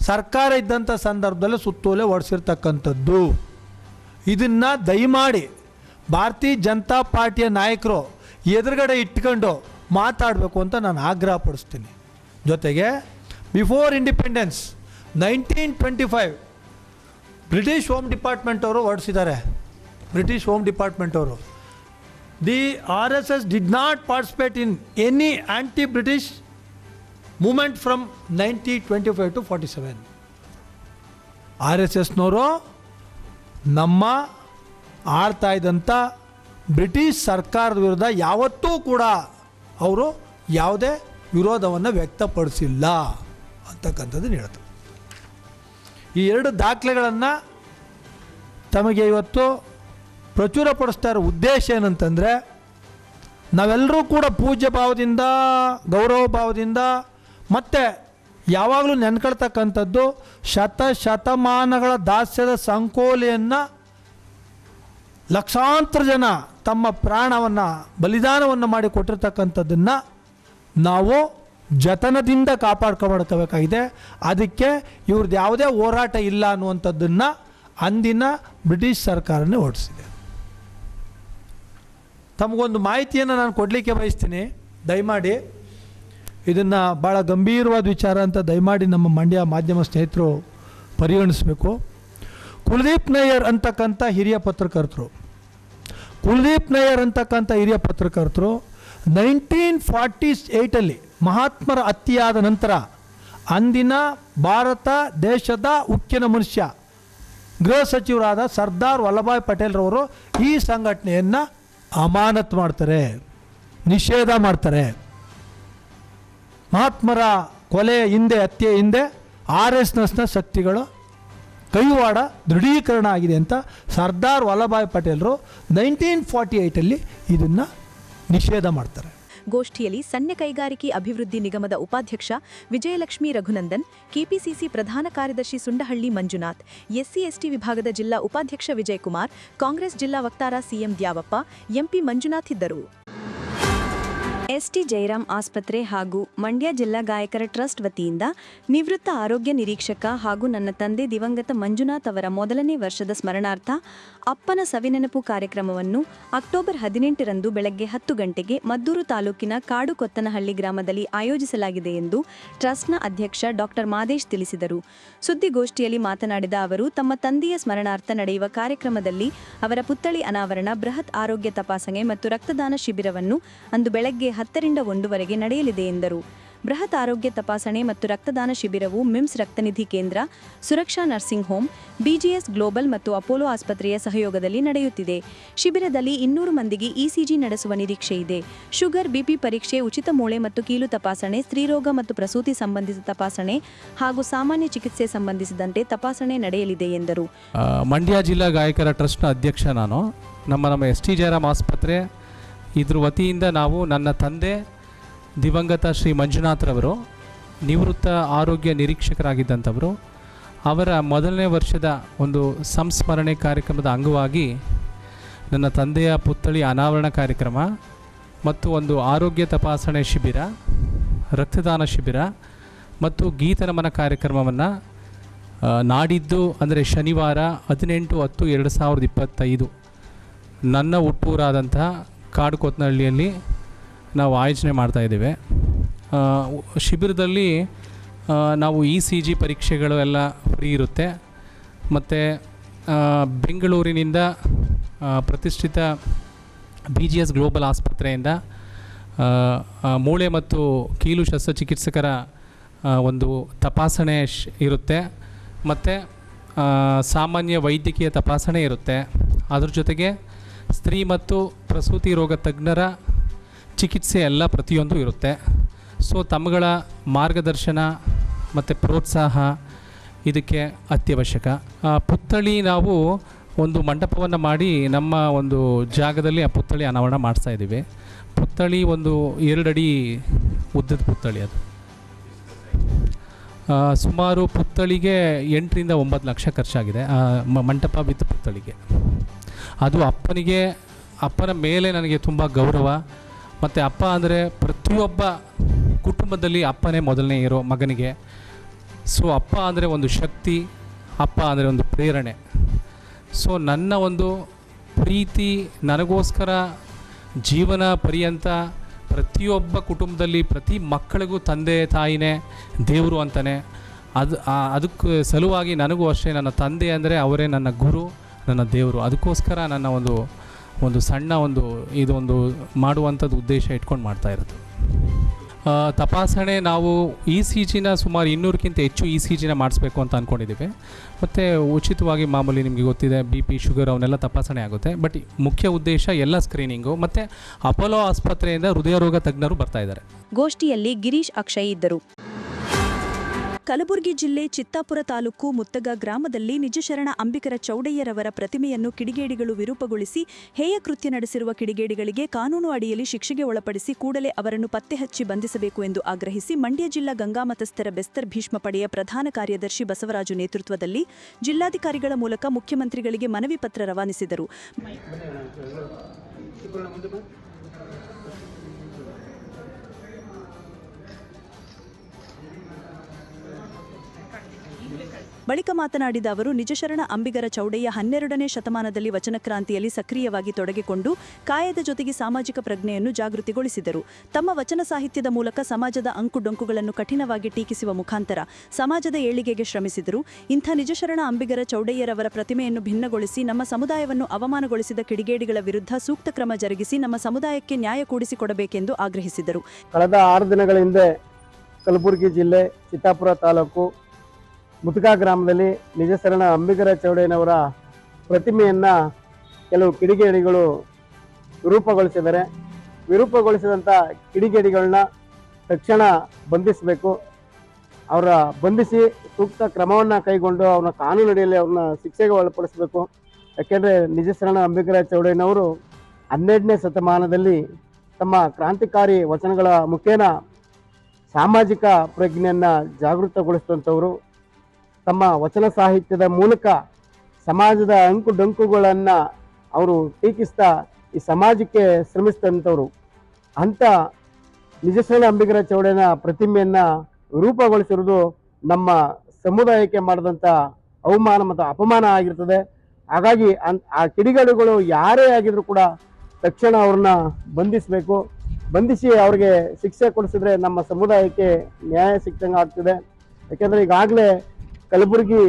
ಸರ್ಕಾರ ಇದ್ದಂಥ ಸಂದರ್ಭದಲ್ಲಿ ಸುತ್ತೋಲೆ ಹೊಡ್ಸಿರ್ತಕ್ಕಂಥದ್ದು ಇದನ್ನು ದಯಮಾಡಿ ಭಾರತೀಯ ಜನತಾ ಪಾರ್ಟಿಯ ನಾಯಕರು ಎದುರುಗಡೆ ಇಟ್ಕೊಂಡು ಮಾತಾಡಬೇಕು ಅಂತ ನಾನು ಆಗ್ರಹಪಡಿಸ್ತೀನಿ. ಜೊತೆಗೆ before independence nineteen twenty five British home department ಅವರು ಹೊರಡಿಸಿದ್ದಾರೆ. ಬ್ರಿಟಿಷ್ ಹೋಮ್ ಡಿಪಾರ್ಟ್ಮೆಂಟ್ ಅವರು. The R S S did not participate in any anti British movement from ninety twenty five to forty seven R S ಎಸ್ನವರು ನಮ್ಮ ಆಳ್ತಾ ಇದ್ದಂಥ British ಸರ್ಕಾರದ ವಿರುದ್ಧ ಯಾವತ್ತೂ ಕೂಡ ಅವರು ಯಾವುದೇ ವಿರೋಧವನ್ನು ವ್ಯಕ್ತಪಡಿಸಿಲ್ಲ. ಅಂತಕ್ಕಂಥದ್ದನ್ನು ಹೇಳ್ತು ಈ ಎರಡು ದಾಖಲೆಗಳನ್ನು ತಮಗೆ ಇವತ್ತು ಪ್ರಚುರಪಡಿಸ್ತಾ ಇರೋ ಉದ್ದೇಶ ಏನಂತಂದರೆ, ನಾವೆಲ್ಲರೂ ಕೂಡ ಪೂಜ್ಯ ಭಾವದಿಂದ, ಗೌರವ ಭಾವದಿಂದ, ಮತ್ತು ಯಾವಾಗಲೂ ನೆನ್ಕೊಳ್ತಕ್ಕಂಥದ್ದು ಶತ ಶತಮಾನಗಳ ದಾಸ್ಯದ ಸಂಕೋಲೆಯನ್ನು ಲಕ್ಷಾಂತರ ಜನ ತಮ್ಮ ಪ್ರಾಣವನ್ನು, ಬಲಿದಾನವನ್ನು ಮಾಡಿ ಕೊಟ್ಟಿರ್ತಕ್ಕಂಥದ್ದನ್ನು ನಾವು ಜತನದಿಂದ ಕಾಪಾಡ್ಕೊಬಡ್ಕೋಬೇಕಾಗಿದೆ ಅದಕ್ಕೆ ಇವ್ರದ್ದು ಯಾವುದೇ ಹೋರಾಟ ಇಲ್ಲ ಅನ್ನುವಂಥದ್ದನ್ನು ಅಂದಿನ ಬ್ರಿಟಿಷ್ ಸರ್ಕಾರನೇ ಓಡಿಸಿದೆ ತಮಗೊಂದು ಮಾಹಿತಿಯನ್ನು ನಾನು ಕೊಡಲಿಕ್ಕೆ ಬಯಸ್ತೀನಿ. ದಯಮಾಡಿ ಇದನ್ನು ಭಾಳ ಗಂಭೀರವಾದ ವಿಚಾರ ಅಂತ ದಯಮಾಡಿ ನಮ್ಮ ಮಂಡ್ಯ ಮಾಧ್ಯಮ ಸ್ನೇಹಿತರು ಪರಿಗಣಿಸಬೇಕು. ಕುಲದೀಪ್ ನಯ್ಯರ್ ಅಂತಕ್ಕಂಥ ಹಿರಿಯ ಪತ್ರಕರ್ತರು, ಕುಲದೀಪ್ ನಯ್ಯರ್ ಅಂತಕ್ಕಂಥ ಹಿರಿಯ ಪತ್ರಕರ್ತರು ನೈನ್ಟೀನ್ ಫಾರ್ಟಿ ಏಯ್ಟಲ್ಲಿ ಮಹಾತ್ಮರ ಅತ್ತಿಯಾದ ನಂತರ ಅಂದಿನ ಭಾರತ ದೇಶದ ಉಕ್ಕಿನ ಮನುಷ್ಯ. ಗೃಹ ಸಚಿವರಾದ ಸರ್ದಾರ್ ವಲ್ಲಭಾಯ್ ಪಟೇಲ್ರವರು ಈ ಸಂಘಟನೆಯನ್ನು ಅಮಾನತ್ ಮಾಡ್ತಾರೆ, ನಿಷೇಧ ಮಾಡ್ತಾರೆ. ಮಹಾತ್ಮರ ಕೊಲೆ ಹಿಂದೆ, ಹತ್ಯೆ ಹಿಂದೆ ಆರ್ ಎಸ್ ಎಸ್ನ ಶಕ್ತಿಗಳು ಕೈವಾಡ ದೃಢೀಕರಣ ಆಗಿದೆ ಅಂತ ಸರ್ದಾರ್ ವಲ್ಲಭಾಯ್ ಪಟೇಲರು ನೈನ್ಟೀನ್ ಫಾರ್ಟಿ ಏಯ್ಟಲ್ಲಿ ಇದನ್ನು ನಿಷೇಧ ಮಾಡ್ತಾರೆ. ಗೋಷ್ಠಿಯಲ್ಲಿ ಸಣ್ಣ ಕೈಗಾರಿಕೆ ಅಭಿವೃದ್ಧಿ ನಿಗಮದ ಉಪಾಧ್ಯಕ್ಷ ವಿಜಯಲಕ್ಷ್ಮಿ ರಘುನಂದನ್, ಕೆಪಿಸಿಸಿ ಪ್ರಧಾನ ಕಾರ್ಯದರ್ಶಿ ಸುಂಡಹಳ್ಳಿ ಮಂಜುನಾಥ್, ಎಸ್ಸಿ ಎಸ್ಟಿ ವಿಭಾಗದ ಜಿಲ್ಲಾ ಉಪಾಧ್ಯಕ್ಷ ವಿಜಯಕುಮಾರ್, ಕಾಂಗ್ರೆಸ್ ಜಿಲ್ಲಾ ವಕ್ತಾರ ಸಿಎಂ ದ್ಯಾವಪ್ಪ, ಎಂಪಿ ಮಂಜುನಾಥ್ ಇದ್ದರು. ಎಸ್ಟಿ ಜಯರಾಮ್ ಆಸ್ಪತ್ರೆ ಹಾಗೂ ಮಂಡ್ಯ ಜಿಲ್ಲಾ ಗಾಯಕರ ಟ್ರಸ್ಟ್ ವತಿಯಿಂದ ನಿವೃತ್ತ ಆರೋಗ್ಯ ನಿರೀಕ್ಷಕ ಹಾಗೂ ನನ್ನ ತಂದೆ ದಿವಂಗತ ಮಂಜುನಾಥ್ ಅವರ ಮೊದಲನೇ ವರ್ಷದ ಸ್ಮರಣಾರ್ಥ ಅಪ್ಪನ ಸವಿನೆನಪು ಕಾರ್ಯಕ್ರಮವನ್ನು ಅಕ್ಟೋಬರ್ ಹದಿನೆಂಟರಂದು ಬೆಳಗ್ಗೆ ಹತ್ತು ಗಂಟೆಗೆ ಮದ್ದೂರು ತಾಲೂಕಿನ ಕಾಡು ಕೊತ್ತನಹಳ್ಳಿ ಗ್ರಾಮದಲ್ಲಿ ಆಯೋಜಿಸಲಾಗಿದೆ ಎಂದು ಟ್ರಸ್ಟ್ನ ಅಧ್ಯಕ್ಷ ಡಾಕ್ಟರ್ ಮಾದೇಶ್ ತಿಳಿಸಿದರು. ಸುದ್ದಿಗೋಷ್ಠಿಯಲ್ಲಿ ಮಾತನಾಡಿದ ಅವರು, ತಮ್ಮ ತಂದೆಯ ಸ್ಮರಣಾರ್ಥ ನಡೆಯುವ ಕಾರ್ಯಕ್ರಮದಲ್ಲಿ ಅವರ ಪುತ್ಥಳಿ ಅನಾವರಣ, ಬೃಹತ್ ಆರೋಗ್ಯ ತಪಾಸಣೆ ಮತ್ತು ರಕ್ತದಾನ ಶಿಬಿರವನ್ನು ಅಂದು ಬೆಳಗ್ಗೆ ಹತ್ತರಿಂದ ಒಂದುವರೆಗೆ ನಡೆಯಲಿದೆ ಎಂದರು. ಬೃಹತ್ ಆರೋಗ್ಯ ತಪಾಸಣೆ ಮತ್ತು ರಕ್ತದಾನ ಶಿಬಿರವು ಮಿಮ್ಸ್ ರಕ್ತನಿಧಿ ಕೇಂದ್ರ, Suraksha nursing home BGS global ಮತ್ತು ಅಪೋಲೋ ಆಸ್ಪತ್ರೆಯ ಸಹಯೋಗದಲ್ಲಿ ನಡೆಯುತ್ತಿದೆ. ಶಿಬಿರದಲ್ಲಿ ಇನ್ನೂರು ಮಂದಿಗೆ ಇಸಿಜಿ ನಡೆಸುವ ನಿರೀಕ್ಷೆ ಇದೆ. ಶುಗರ್ ಬಿಪಿ ಪರೀಕ್ಷೆ, ಉಚಿತ ಮೂಳೆ ಮತ್ತು ಕೀಲು ತಪಾಸಣೆ, ಸ್ತ್ರೀರೋಗ ಮತ್ತು ಪ್ರಸೂತಿ ಸಂಬಂಧಿತ ತಪಾಸಣೆ ಹಾಗೂ ಸಾಮಾನ್ಯ ಚಿಕಿತ್ಸೆ ಸಂಬಂಧಿಸಿದಂತೆ ತಪಾಸಣೆ ನಡೆಯಲಿದೆ ಎಂದರು. ಮಂಡ್ಯ ಜಿಲ್ಲಾ ಗಾಯಕರ ಟ್ರಸ್ಟ್ನ ಅಧ್ಯಕ್ಷ ನಾನು. ನಮ್ಮ ನಮ್ಮ ಎಸ್ ಟಿ ಜಯರಾಮ್ ಆಸ್ಪತ್ರೆ ಇದ್ರ ವತಿಯಿಂದ ನಾವು ನನ್ನ ತಂದೆ ದಿವಂಗತ ಶ್ರೀ ಮಂಜುನಾಥ್ರವರು, ನಿವೃತ್ತ ಆರೋಗ್ಯ ನಿರೀಕ್ಷಕರಾಗಿದ್ದಂಥವರು, ಅವರ ಮೊದಲನೇ ವರ್ಷದ ಒಂದು ಸಂಸ್ಮರಣೆ ಕಾರ್ಯಕ್ರಮದ ಅಂಗವಾಗಿ ನನ್ನ ತಂದೆಯ ಪುತ್ಥಳಿ ಅನಾವರಣ ಕಾರ್ಯಕ್ರಮ ಮತ್ತು ಒಂದು ಆರೋಗ್ಯ ತಪಾಸಣೆ ಶಿಬಿರ, ರಕ್ತದಾನ ಶಿಬಿರ ಮತ್ತು ಗೀತನಮನ ಕಾರ್ಯಕ್ರಮವನ್ನು ನಾಡಿದ್ದು ಅಂದರೆ ಶನಿವಾರ ಹದಿನೆಂಟು ಹತ್ತು ಎರಡು ಸಾವಿರದ ಇಪ್ಪತ್ತೈದು, ನನ್ನ ಹುಟ್ಟೂರಾದಂತಹ ಕಾಡುಕೊತ್ನಹಳ್ಳಿಯಲ್ಲಿ ನಾವು ಆಯೋಜನೆ ಮಾಡ್ತಾ ಇದ್ದೇವೆ. ಆ, ಶಿಬಿರದಲ್ಲಿ ನಾವು ಇ ಸಿ ಜಿ ಪರೀಕ್ಷೆಗಳು ಎಲ್ಲ ಫ್ರೀ ಇರುತ್ತೆ. ಮತ್ತು ಬೆಂಗಳೂರಿನಿಂದ ಪ್ರತಿಷ್ಠಿತ ಬಿ ಜಿ ಎಸ್ ಗ್ಲೋಬಲ್ ಆಸ್ಪತ್ರೆಯಿಂದ ಮೂಳೆ ಮತ್ತು ಕೀಲು ಶಸ್ತ್ರಚಿಕಿತ್ಸಕರ ಒಂದು ತಪಾಸಣೆ ಇರುತ್ತೆ. ಮತ್ತು ಸಾಮಾನ್ಯ ವೈದ್ಯಕೀಯ ತಪಾಸಣೆ ಇರುತ್ತೆ. ಅದ್ರ ಜೊತೆಗೆ ಸ್ತ್ರೀ ಮತ್ತು ಪ್ರಸೂತಿ ರೋಗ ತಜ್ಞರ ಚಿಕಿತ್ಸೆ ಎಲ್ಲ ಪ್ರತಿಯೊಂದು ಇರುತ್ತೆ. ಸೊ ತಮ್ಮಗಳ ಮಾರ್ಗದರ್ಶನ ಮತ್ತು ಪ್ರೋತ್ಸಾಹ ಇದಕ್ಕೆ ಅತ್ಯವಶ್ಯಕ. ಪುತ್ಥಳಿ ನಾವು ಒಂದು ಮಂಟಪವನ್ನು ಮಾಡಿ ನಮ್ಮ ಒಂದು ಜಾಗದಲ್ಲಿ ಆ ಪುತ್ಥಳಿ ಅನಾವರಣ ಮಾಡಿಸ್ತಾ ಇದ್ದೀವಿ. ಪುತ್ಥಳಿ ಒಂದು ಎರಡಡಿ ಉದ್ದದ ಪುತ್ಥಳಿ ಅದು. ಸುಮಾರು ಪುತ್ಥಳಿಗೆ ಎಂಟರಿಂದ ಒಂಬತ್ತು ಲಕ್ಷ ಖರ್ಚಾಗಿದೆ. ಮಂಟಪ ವಿತ್ ಪುತ್ಥಳಿಗೆ. ಅದು ಅಪ್ಪನಿಗೆ, ಅಪ್ಪನ ಮೇಲೆ ನನಗೆ ತುಂಬ ಗೌರವ. ಮತ್ತು ಅಪ್ಪ ಅಂದರೆ ಪ್ರತಿಯೊಬ್ಬ ಕುಟುಂಬದಲ್ಲಿ ಅಪ್ಪನೇ ಮೊದಲನೇ ಇರೋ ಮಗನಿಗೆ. ಸೊ ಅಪ್ಪ ಅಂದರೆ ಒಂದು ಶಕ್ತಿ, ಅಪ್ಪ ಅಂದರೆ ಒಂದು ಪ್ರೇರಣೆ. ಸೊ ನನ್ನ ಒಂದು ಪ್ರೀತಿ, ನನಗೋಸ್ಕರ ಜೀವನ ಪರ್ಯಂತ ಪ್ರತಿಯೊಬ್ಬ ಕುಟುಂಬದಲ್ಲಿ ಪ್ರತಿ ಮಕ್ಕಳಿಗೂ ತಂದೆ, ತಾಯಿನೇ, ದೇವರು ಅಂತಾನೆ. ಅದು ಅದಕ್ಕೆ ಸಲುವಾಗಿ ನನಗೂ ಅಷ್ಟೇ ನನ್ನ ತಂದೆ ಅಂದರೆ ಅವರೇ ನನ್ನ ಗುರು. ನನ್ನ ದೇವರು. ಅದಕ್ಕೋಸ್ಕರ ನನ್ನ ಒಂದು ಒಂದು ಸಣ್ಣ ಒಂದು ಇದೊಂದು ಮಾಡುವಂಥದ್ದು ಉದ್ದೇಶ ಇಟ್ಕೊಂಡು ಮಾಡ್ತಾ ಇರೋದು. ತಪಾಸಣೆ ನಾವು ಇ ಸಿ ಜಿನ ಸುಮಾರು ಇನ್ನೂರಕ್ಕಿಂತ ಹೆಚ್ಚು ಇ ಸಿ ಜಿನ ಮಾಡಿಸ್ಬೇಕು ಅಂತ ಅಂದ್ಕೊಂಡಿದ್ದೀವಿ ಮತ್ತು ಉಚಿತವಾಗಿ ಮಾಮೂಲಿ ನಿಮಗೆ ಗೊತ್ತಿದೆ, ಬಿ ಪಿ, ಶುಗರ್ ಅವನ್ನೆಲ್ಲ ತಪಾಸಣೆ ಆಗುತ್ತೆ. ಬಟ್ ಮುಖ್ಯ ಉದ್ದೇಶ ಎಲ್ಲ ಸ್ಕ್ರೀನಿಂಗು. ಮತ್ತು ಅಪೋಲೋ ಆಸ್ಪತ್ರೆಯಿಂದ ಹೃದಯ ರೋಗ ತಜ್ಞರು ಬರ್ತಾ ಇದ್ದಾರೆ. ಗೋಷ್ಠಿಯಲ್ಲಿ ಗಿರೀಶ್ ಅಕ್ಷಯ್ ಇದ್ದರು. ಕಲಬುರಗಿ ಜಿಲ್ಲೆ ಚಿತ್ತಾಪುರ ತಾಲೂಕು ಮುತ್ತಗ ಗ್ರಾಮದಲ್ಲಿ ನಿಜಶರಣ ಅಂಬಿಕರ ಚೌಡಯ್ಯರವರ ಪ್ರತಿಮೆಯನ್ನು ಕಿಡಿಗೇಡಿಗಳು ವಿರೂಪಗೊಳಿಸಿ ಹೇಯ ಕೃತ್ಯ ನಡೆಸಿರುವ ಕಿಡಿಗೇಡಿಗಳಿಗೆ ಕಾನೂನು ಅಡಿಯಲ್ಲಿ ಶಿಕ್ಷೆಗೆ ಒಳಪಡಿಸಿ ಕೂಡಲೇ ಅವರನ್ನು ಪತ್ತೆ ಹಚ್ಚಿ ಬಂಧಿಸಬೇಕು ಎಂದು ಆಗ್ರಹಿಸಿ ಮಂಡ್ಯ ಜಿಲ್ಲಾ ಗಂಗಾಮತಸ್ಥರ ಬೆಸ್ತರ್ ಭೀಷ್ಮ ಪಡೆಯ ಪ್ರಧಾನ ಕಾರ್ಯದರ್ಶಿ ಬಸವರಾಜು ನೇತೃತ್ವದಲ್ಲಿ ಜಿಲ್ಲಾಧಿಕಾರಿಗಳ ಮೂಲಕ ಮುಖ್ಯಮಂತ್ರಿಗಳಿಗೆ ಮನವಿ ಪತ್ರ ರವಾನಿಸಿದರು. ಬಳಿಕ ಮಾತನಾಡಿದ ಅವರು, ನಿಜಶರಣ ಅಂಬಿಗರ ಚೌಡಯ್ಯ ಹನ್ನೆರಡನೇ ಶತಮಾನದಲ್ಲಿ ವಚನಕ್ರಾಂತಿಯಲ್ಲಿ ಸಕ್ರಿಯವಾಗಿ ತೊಡಗಿಕೊಂಡು ಕಾಯದ ಜೊತೆಗೆ ಸಾಮಾಜಿಕ ಪ್ರಜ್ಞೆಯನ್ನು ಜಾಗೃತಿಗೊಳಿಸಿದರು. ತಮ್ಮ ವಚನ ಸಾಹಿತ್ಯದ ಮೂಲಕ ಸಮಾಜದ ಅಂಕುಡೊಂಕುಗಳನ್ನು ಕಠಿಣವಾಗಿ ಟೀಕಿಸುವ ಮುಖಾಂತರ ಸಮಾಜದ ಏಳಿಗೆಗೆ ಶ್ರಮಿಸಿದರು. ಇಂಥ ನಿಜಶರಣ ಅಂಬಿಗರ ಚೌಡಯ್ಯರವರ ಪ್ರತಿಮೆಯನ್ನು ಭಿನ್ನಗೊಳಿಸಿ ನಮ್ಮ ಸಮುದಾಯವನ್ನು ಅವಮಾನಗೊಳಿಸಿದ ಕಿಡಿಗೇಡಿಗಳ ವಿರುದ್ಧ ಸೂಕ್ತ ಕ್ರಮ ಜರುಗಿಸಿ ನಮ್ಮ ಸಮುದಾಯಕ್ಕೆ ನ್ಯಾಯ ಕೂಡಿಸಿಕೊಡಬೇಕೆಂದು ಆಗ್ರಹಿಸಿದರು. ಕಳೆದ ಆರು ದಿನಗಳ ಹಿಂದೆ ಕಲಬುರಗಿ ಜಿಲ್ಲೆ ಚಿತ್ತಾಪುರ ತಾಲೂಕು ಮುತುಕಾ ಗ್ರಾಮದಲ್ಲಿ ನಿಜಶರಣ ಅಂಬಿಗರ ಚೌಡಯ್ಯನವರ ಪ್ರತಿಮೆಯನ್ನು ಕೆಲವು ಕಿಡಿಗೇಡಿಗಳು ವಿರೂಪಗೊಳಿಸಿದ್ದಾರೆ. ವಿರೂಪಗೊಳಿಸಿದಂಥ ಕಿಡಿಗೇಡಿಗಳನ್ನ ತಕ್ಷಣ ಬಂಧಿಸಬೇಕು. ಅವರ ಬಂಧಿಸಿ ಸೂಕ್ತ ಕ್ರಮವನ್ನು ಕೈಗೊಂಡು ಅವನ ಕಾನೂನಡಿಯಲ್ಲಿ ಅವ್ರನ್ನ ಶಿಕ್ಷೆಗೆ ಒಳಪಡಿಸಬೇಕು. ಯಾಕೆಂದರೆ ನಿಜಶರಣ ಅಂಬಿಗರ ಚೌಡಯ್ಯನವರು ಹನ್ನೆರಡನೇ ಶತಮಾನದಲ್ಲಿ ತಮ್ಮ ಕ್ರಾಂತಿಕಾರಿ ವಚನಗಳ ಮುಖೇನ ಸಾಮಾಜಿಕ ಪ್ರಜ್ಞೆಯನ್ನು ಜಾಗೃತಗೊಳಿಸಿದಂಥವರು. ತಮ್ಮ ವಚನ ಸಾಹಿತ್ಯದ ಮೂಲಕ ಸಮಾಜದ ಅಂಕು ಡಂಕುಗಳನ್ನು ಅವರು ಟೀಕಿಸ್ತಾ ಈ ಸಮಾಜಕ್ಕೆ ಶ್ರಮಿಸಿದಂಥವ್ರು. ಅಂಥ ನಿಜಸೇನ ಅಂಬಿಗರ ಚೌಡನ ಪ್ರತಿಮೆಯನ್ನು ರೂಪಗೊಳಿಸಿರುವುದು ನಮ್ಮ ಸಮುದಾಯಕ್ಕೆ ಮಾಡಿದಂಥ ಅವಮಾನ ಮತ್ತು ಅಪಮಾನ ಆಗಿರ್ತದೆ. ಹಾಗಾಗಿ ಅನ್, ಆ ಕಿಡಿಗಾಡುಗಳು ಯಾರೇ ಆಗಿದ್ರು ಕೂಡ ತಕ್ಷಣ ಅವ್ರನ್ನ ಬಂಧಿಸಬೇಕು. ಬಂಧಿಸಿ ಅವ್ರಿಗೆ ಶಿಕ್ಷೆ ಕೊಡಿಸಿದ್ರೆ ನಮ್ಮ ಸಮುದಾಯಕ್ಕೆ ನ್ಯಾಯ ಸಿಕ್ಕಂಗೆ ಆಗ್ತದೆ. ಯಾಕೆಂದರೆ ಈಗಾಗಲೇ ಕಲಬುರಗಿ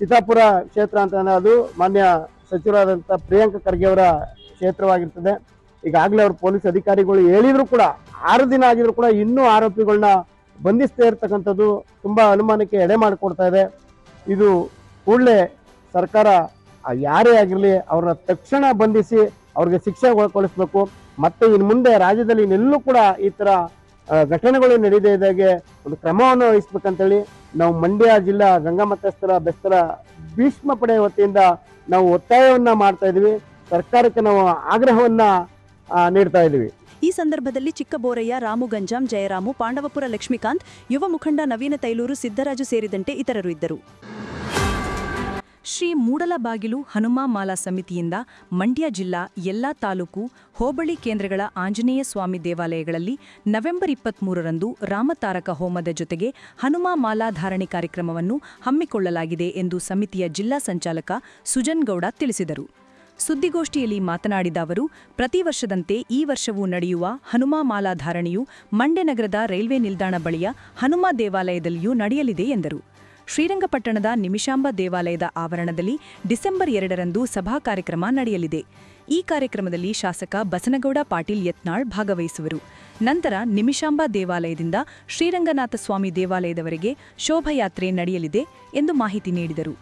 ಚಿತ್ತಾಪುರ ಕ್ಷೇತ್ರ ಅಂತ ಅದು ಮಾನ್ಯ ಸಚಿವರಾದಂಥ ಪ್ರಿಯಾಂಕ ಖರ್ಗೆ ಅವರ ಕ್ಷೇತ್ರವಾಗಿರ್ತದೆ. ಈಗಾಗಲೇ ಅವರು ಪೊಲೀಸ್ ಅಧಿಕಾರಿಗಳು ಹೇಳಿದ್ರು ಕೂಡ ಆರು ದಿನ ಆಗಿದ್ರು ಕೂಡ ಇನ್ನೂ ಆರೋಪಿಗಳನ್ನ ಬಂಧಿಸದೇ ಇರ್ತಕ್ಕಂಥದ್ದು ತುಂಬ ಅನುಮಾನಕ್ಕೆ ಎಡೆ ಮಾಡಿಕೊಡ್ತಾ ಇದೆ. ಇದು ಕೂಡಲೇ ಸರ್ಕಾರ ಯಾರೇ ಆಗಿರಲಿ ಅವ್ರನ್ನ ತಕ್ಷಣ ಬಂಧಿಸಿ ಅವ್ರಿಗೆ ಶಿಕ್ಷೆ ಒಳಗೊಳಿಸ್ಬೇಕು ಮತ್ತೆ ಇನ್ನು ಮುಂದೆ ರಾಜ್ಯದಲ್ಲಿ ಇನ್ನೆಲ್ಲೂ ಕೂಡ ಈ ಆ, ಘಟನೆಗಳು ನಡೆಯದೇ ಇದ್ದಾಗೆ ಒಂದು ಕ್ರಮವನ್ನು ವಹಿಸ್ಬೇಕಂತೇಳಿ ನಾವು ಮಂಡ್ಯ ಜಿಲ್ಲಾ ರಂಗಮತಸ್ಥರ ಬೆಸ್ತರ ಭೀಷ್ಮ ಪಡೆ ವತಿಯಿಂದ ನಾವು ಒತ್ತಾಯವನ್ನ ಮಾಡ್ತಾ ಇದೀವಿ. ಸರ್ಕಾರಕ್ಕೆ ನಾವು ಆಗ್ರಹವನ್ನ ನೀಡ್ತಾ ಇದೀವಿ. ಈ ಸಂದರ್ಭದಲ್ಲಿ ಚಿಕ್ಕಬೋರಯ್ಯ, ರಾಮು ಗಂಜಾಂ, ಜಯರಾಮು, ಪಾಂಡವಪುರ ಲಕ್ಷ್ಮೀಕಾಂತ್, ಯುವ ಮುಖಂಡ ನವೀನ ತೈಲೂರು ಸಿದ್ದರಾಜು ಸೇರಿದಂತೆ ಇತರರು ಇದ್ದರು. ಶ್ರೀ ಮೂಡಲಬಾಗಿಲು ಹನುಮಾ ಮಾಲಾ ಸಮಿತಿಯಿಂದ ಮಂಡ್ಯ ಜಿಲ್ಲಾ ಎಲ್ಲಾ ತಾಲೂಕು ಹೋಬಳಿ ಕೇಂದ್ರಗಳ ಆಂಜನೇಯ ಸ್ವಾಮಿ ದೇವಾಲಯಗಳಲ್ಲಿ ನವೆಂಬರ್ ಇಪ್ಪತ್ಮೂರರಂದು ರಾಮತಾರಕ ಹೋಮದ ಜೊತೆಗೆ ಹನುಮಾ ಮಾಲಾ ಧಾರಣೆ ಕಾರ್ಯಕ್ರಮವನ್ನು ಹಮ್ಮಿಕೊಳ್ಳಲಾಗಿದೆ ಎಂದು ಸಮಿತಿಯ ಜಿಲ್ಲಾ ಸಂಚಾಲಕ ಸುಜನ್ ಗೌಡ ತಿಳಿಸಿದರು. ಸುದ್ದಿಗೋಷ್ಠಿಯಲ್ಲಿ ಮಾತನಾಡಿದ ಅವರು, ಪ್ರತಿ ವರ್ಷದಂತೆ ಈ ವರ್ಷವೂ ನಡೆಯುವ ಹನುಮಾ ಮಾಲಾ ಧಾರಣೆಯು ಮಂಡ್ಯ ನಗರದ ರೈಲ್ವೆ ನಿಲ್ದಾಣ ಬಳಿಯ ಹನುಮ ದೇವಾಲಯದಲ್ಲಿಯೂ ನಡೆಯಲಿದೆ ಎಂದರು. ಶ್ರೀರಂಗಪಟ್ಟಣದ ನಿಮಿಷಾಂಬ ದೇವಾಲಯದ ಆವರಣದಲ್ಲಿ ಡಿಸೆಂಬರ್ ಎರಡರಂದು ಸಭಾ ಕಾರ್ಯಕ್ರಮ ನಡೆಯಲಿದೆ. ಈ ಕಾರ್ಯಕ್ರಮದಲ್ಲಿ ಶಾಸಕ ಬಸನಗೌಡ ಪಾಟೀಲ್ ಯತ್ನಾಳ್ ಭಾಗವಹಿಸುವರು. ನಂತರ ನಿಮಿಷಾಂಬ ದೇವಾಲಯದಿಂದ ಶ್ರೀರಂಗನಾಥ ಸ್ವಾಮಿ ದೇವಾಲಯದವರೆಗೆ ಶೋಭಯಾತ್ರೆ ನಡೆಯಲಿದೆ ಎಂದು ಮಾಹಿತಿ ನೀಡಿದರು.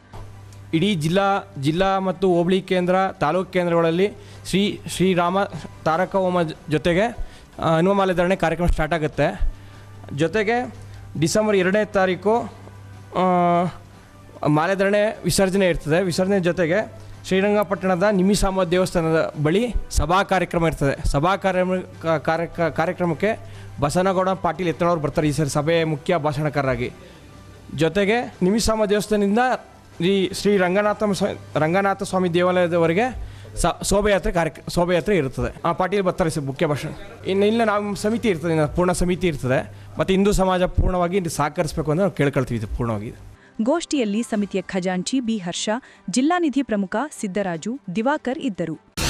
ಇಡೀ ಜಿಲ್ಲಾ ಜಿಲ್ಲಾ ಮತ್ತು ಹೋಬಳಿ ಕೇಂದ್ರ, ತಾಲೂಕು ಕೇಂದ್ರಗಳಲ್ಲಿ ಶ್ರೀ ಶ್ರೀರಾಮ ತಾರಕ ಹೋಮ ಜೊತೆಗೆ ಹನುಮಾಲೆ ಧರಣೆ ಕಾರ್ಯಕ್ರಮ ಸ್ಟಾರ್ಟ್ ಆಗುತ್ತೆ. ಜೊತೆಗೆ ಡಿಸೆಂಬರ್ ಎರಡನೇ ತಾರೀಕು ಆ, ಮಾಲೆ ವಿಸರ್ಜನೆ ಇರ್ತದೆ. ವಿಸರ್ಜನೆ ಜೊತೆಗೆ ಶ್ರೀರಂಗಪಟ್ಟಣದ ನಿಮಿಸಾಂಬ ದೇವಸ್ಥಾನದ ಬಳಿ ಸಭಾ ಕಾರ್ಯಕ್ರಮ ಇರ್ತದೆ. ಸಭಾ ಕಾರ್ಯ- ಕಾರ್ಯಕ್ರಮಕ್ಕೆ ಬಸನಗೌಡ ಪಾಟೀಲ್ ಎತ್ತನವ್ರು ಬರ್ತಾರೆ. ಈ ಸರಿ ಸಭೆಯ ಮುಖ್ಯ ಭಾಷಣಕಾರರಾಗಿ. ಜೊತೆಗೆ ನಿಮಿಸಾಮ ದೇವಸ್ಥಾನದಿಂದ ಈ ಶ್ರೀ ರಂಗನಾಥ ರಂಗನಾಥ ಸ್ವಾಮಿ ದೇವಾಲಯದವರೆಗೆ ಶೋಭಯಾತ್ರೆ ಕಾರ್ಯ ಶೋಭಯಾತ್ರೆ ಇರುತ್ತದೆ. ಆ ಪಾಟೀಲ್ ಬರ್ತಾರೆ ಸರ್ ಮುಖ್ಯ ಭಾಷಣ. ಇನ್ನು ಇಲ್ಲ ನಮ್ಮ ಸಮಿತಿ ಇರ್ತದೆ ಪೂರ್ಣ ಸಮಿತಿ ಇರ್ತದೆ. ಮತ್ತು ಹಿಂದೂ ಸಮಾಜ ಪೂರ್ಣವಾಗಿ ಸಹಕರಿಸಬೇಕು ಅಂತ ನಾವು ಕೇಳ್ಕೊಳ್ತೀವಿ ಇದು ಪೂರ್ಣವಾಗಿ. ಗೋಷ್ಠಿಯಲ್ಲಿ ಸಮಿತಿಯ ಖಜಾಂಚಿ ಬಿ ಹರ್ಷ, ಜಿಲ್ಲಾ ನಿಧಿ ಪ್ರಮುಖ ಸಿದ್ದರಾಜು, ದಿವಾಕರ್ ಇದ್ದರು.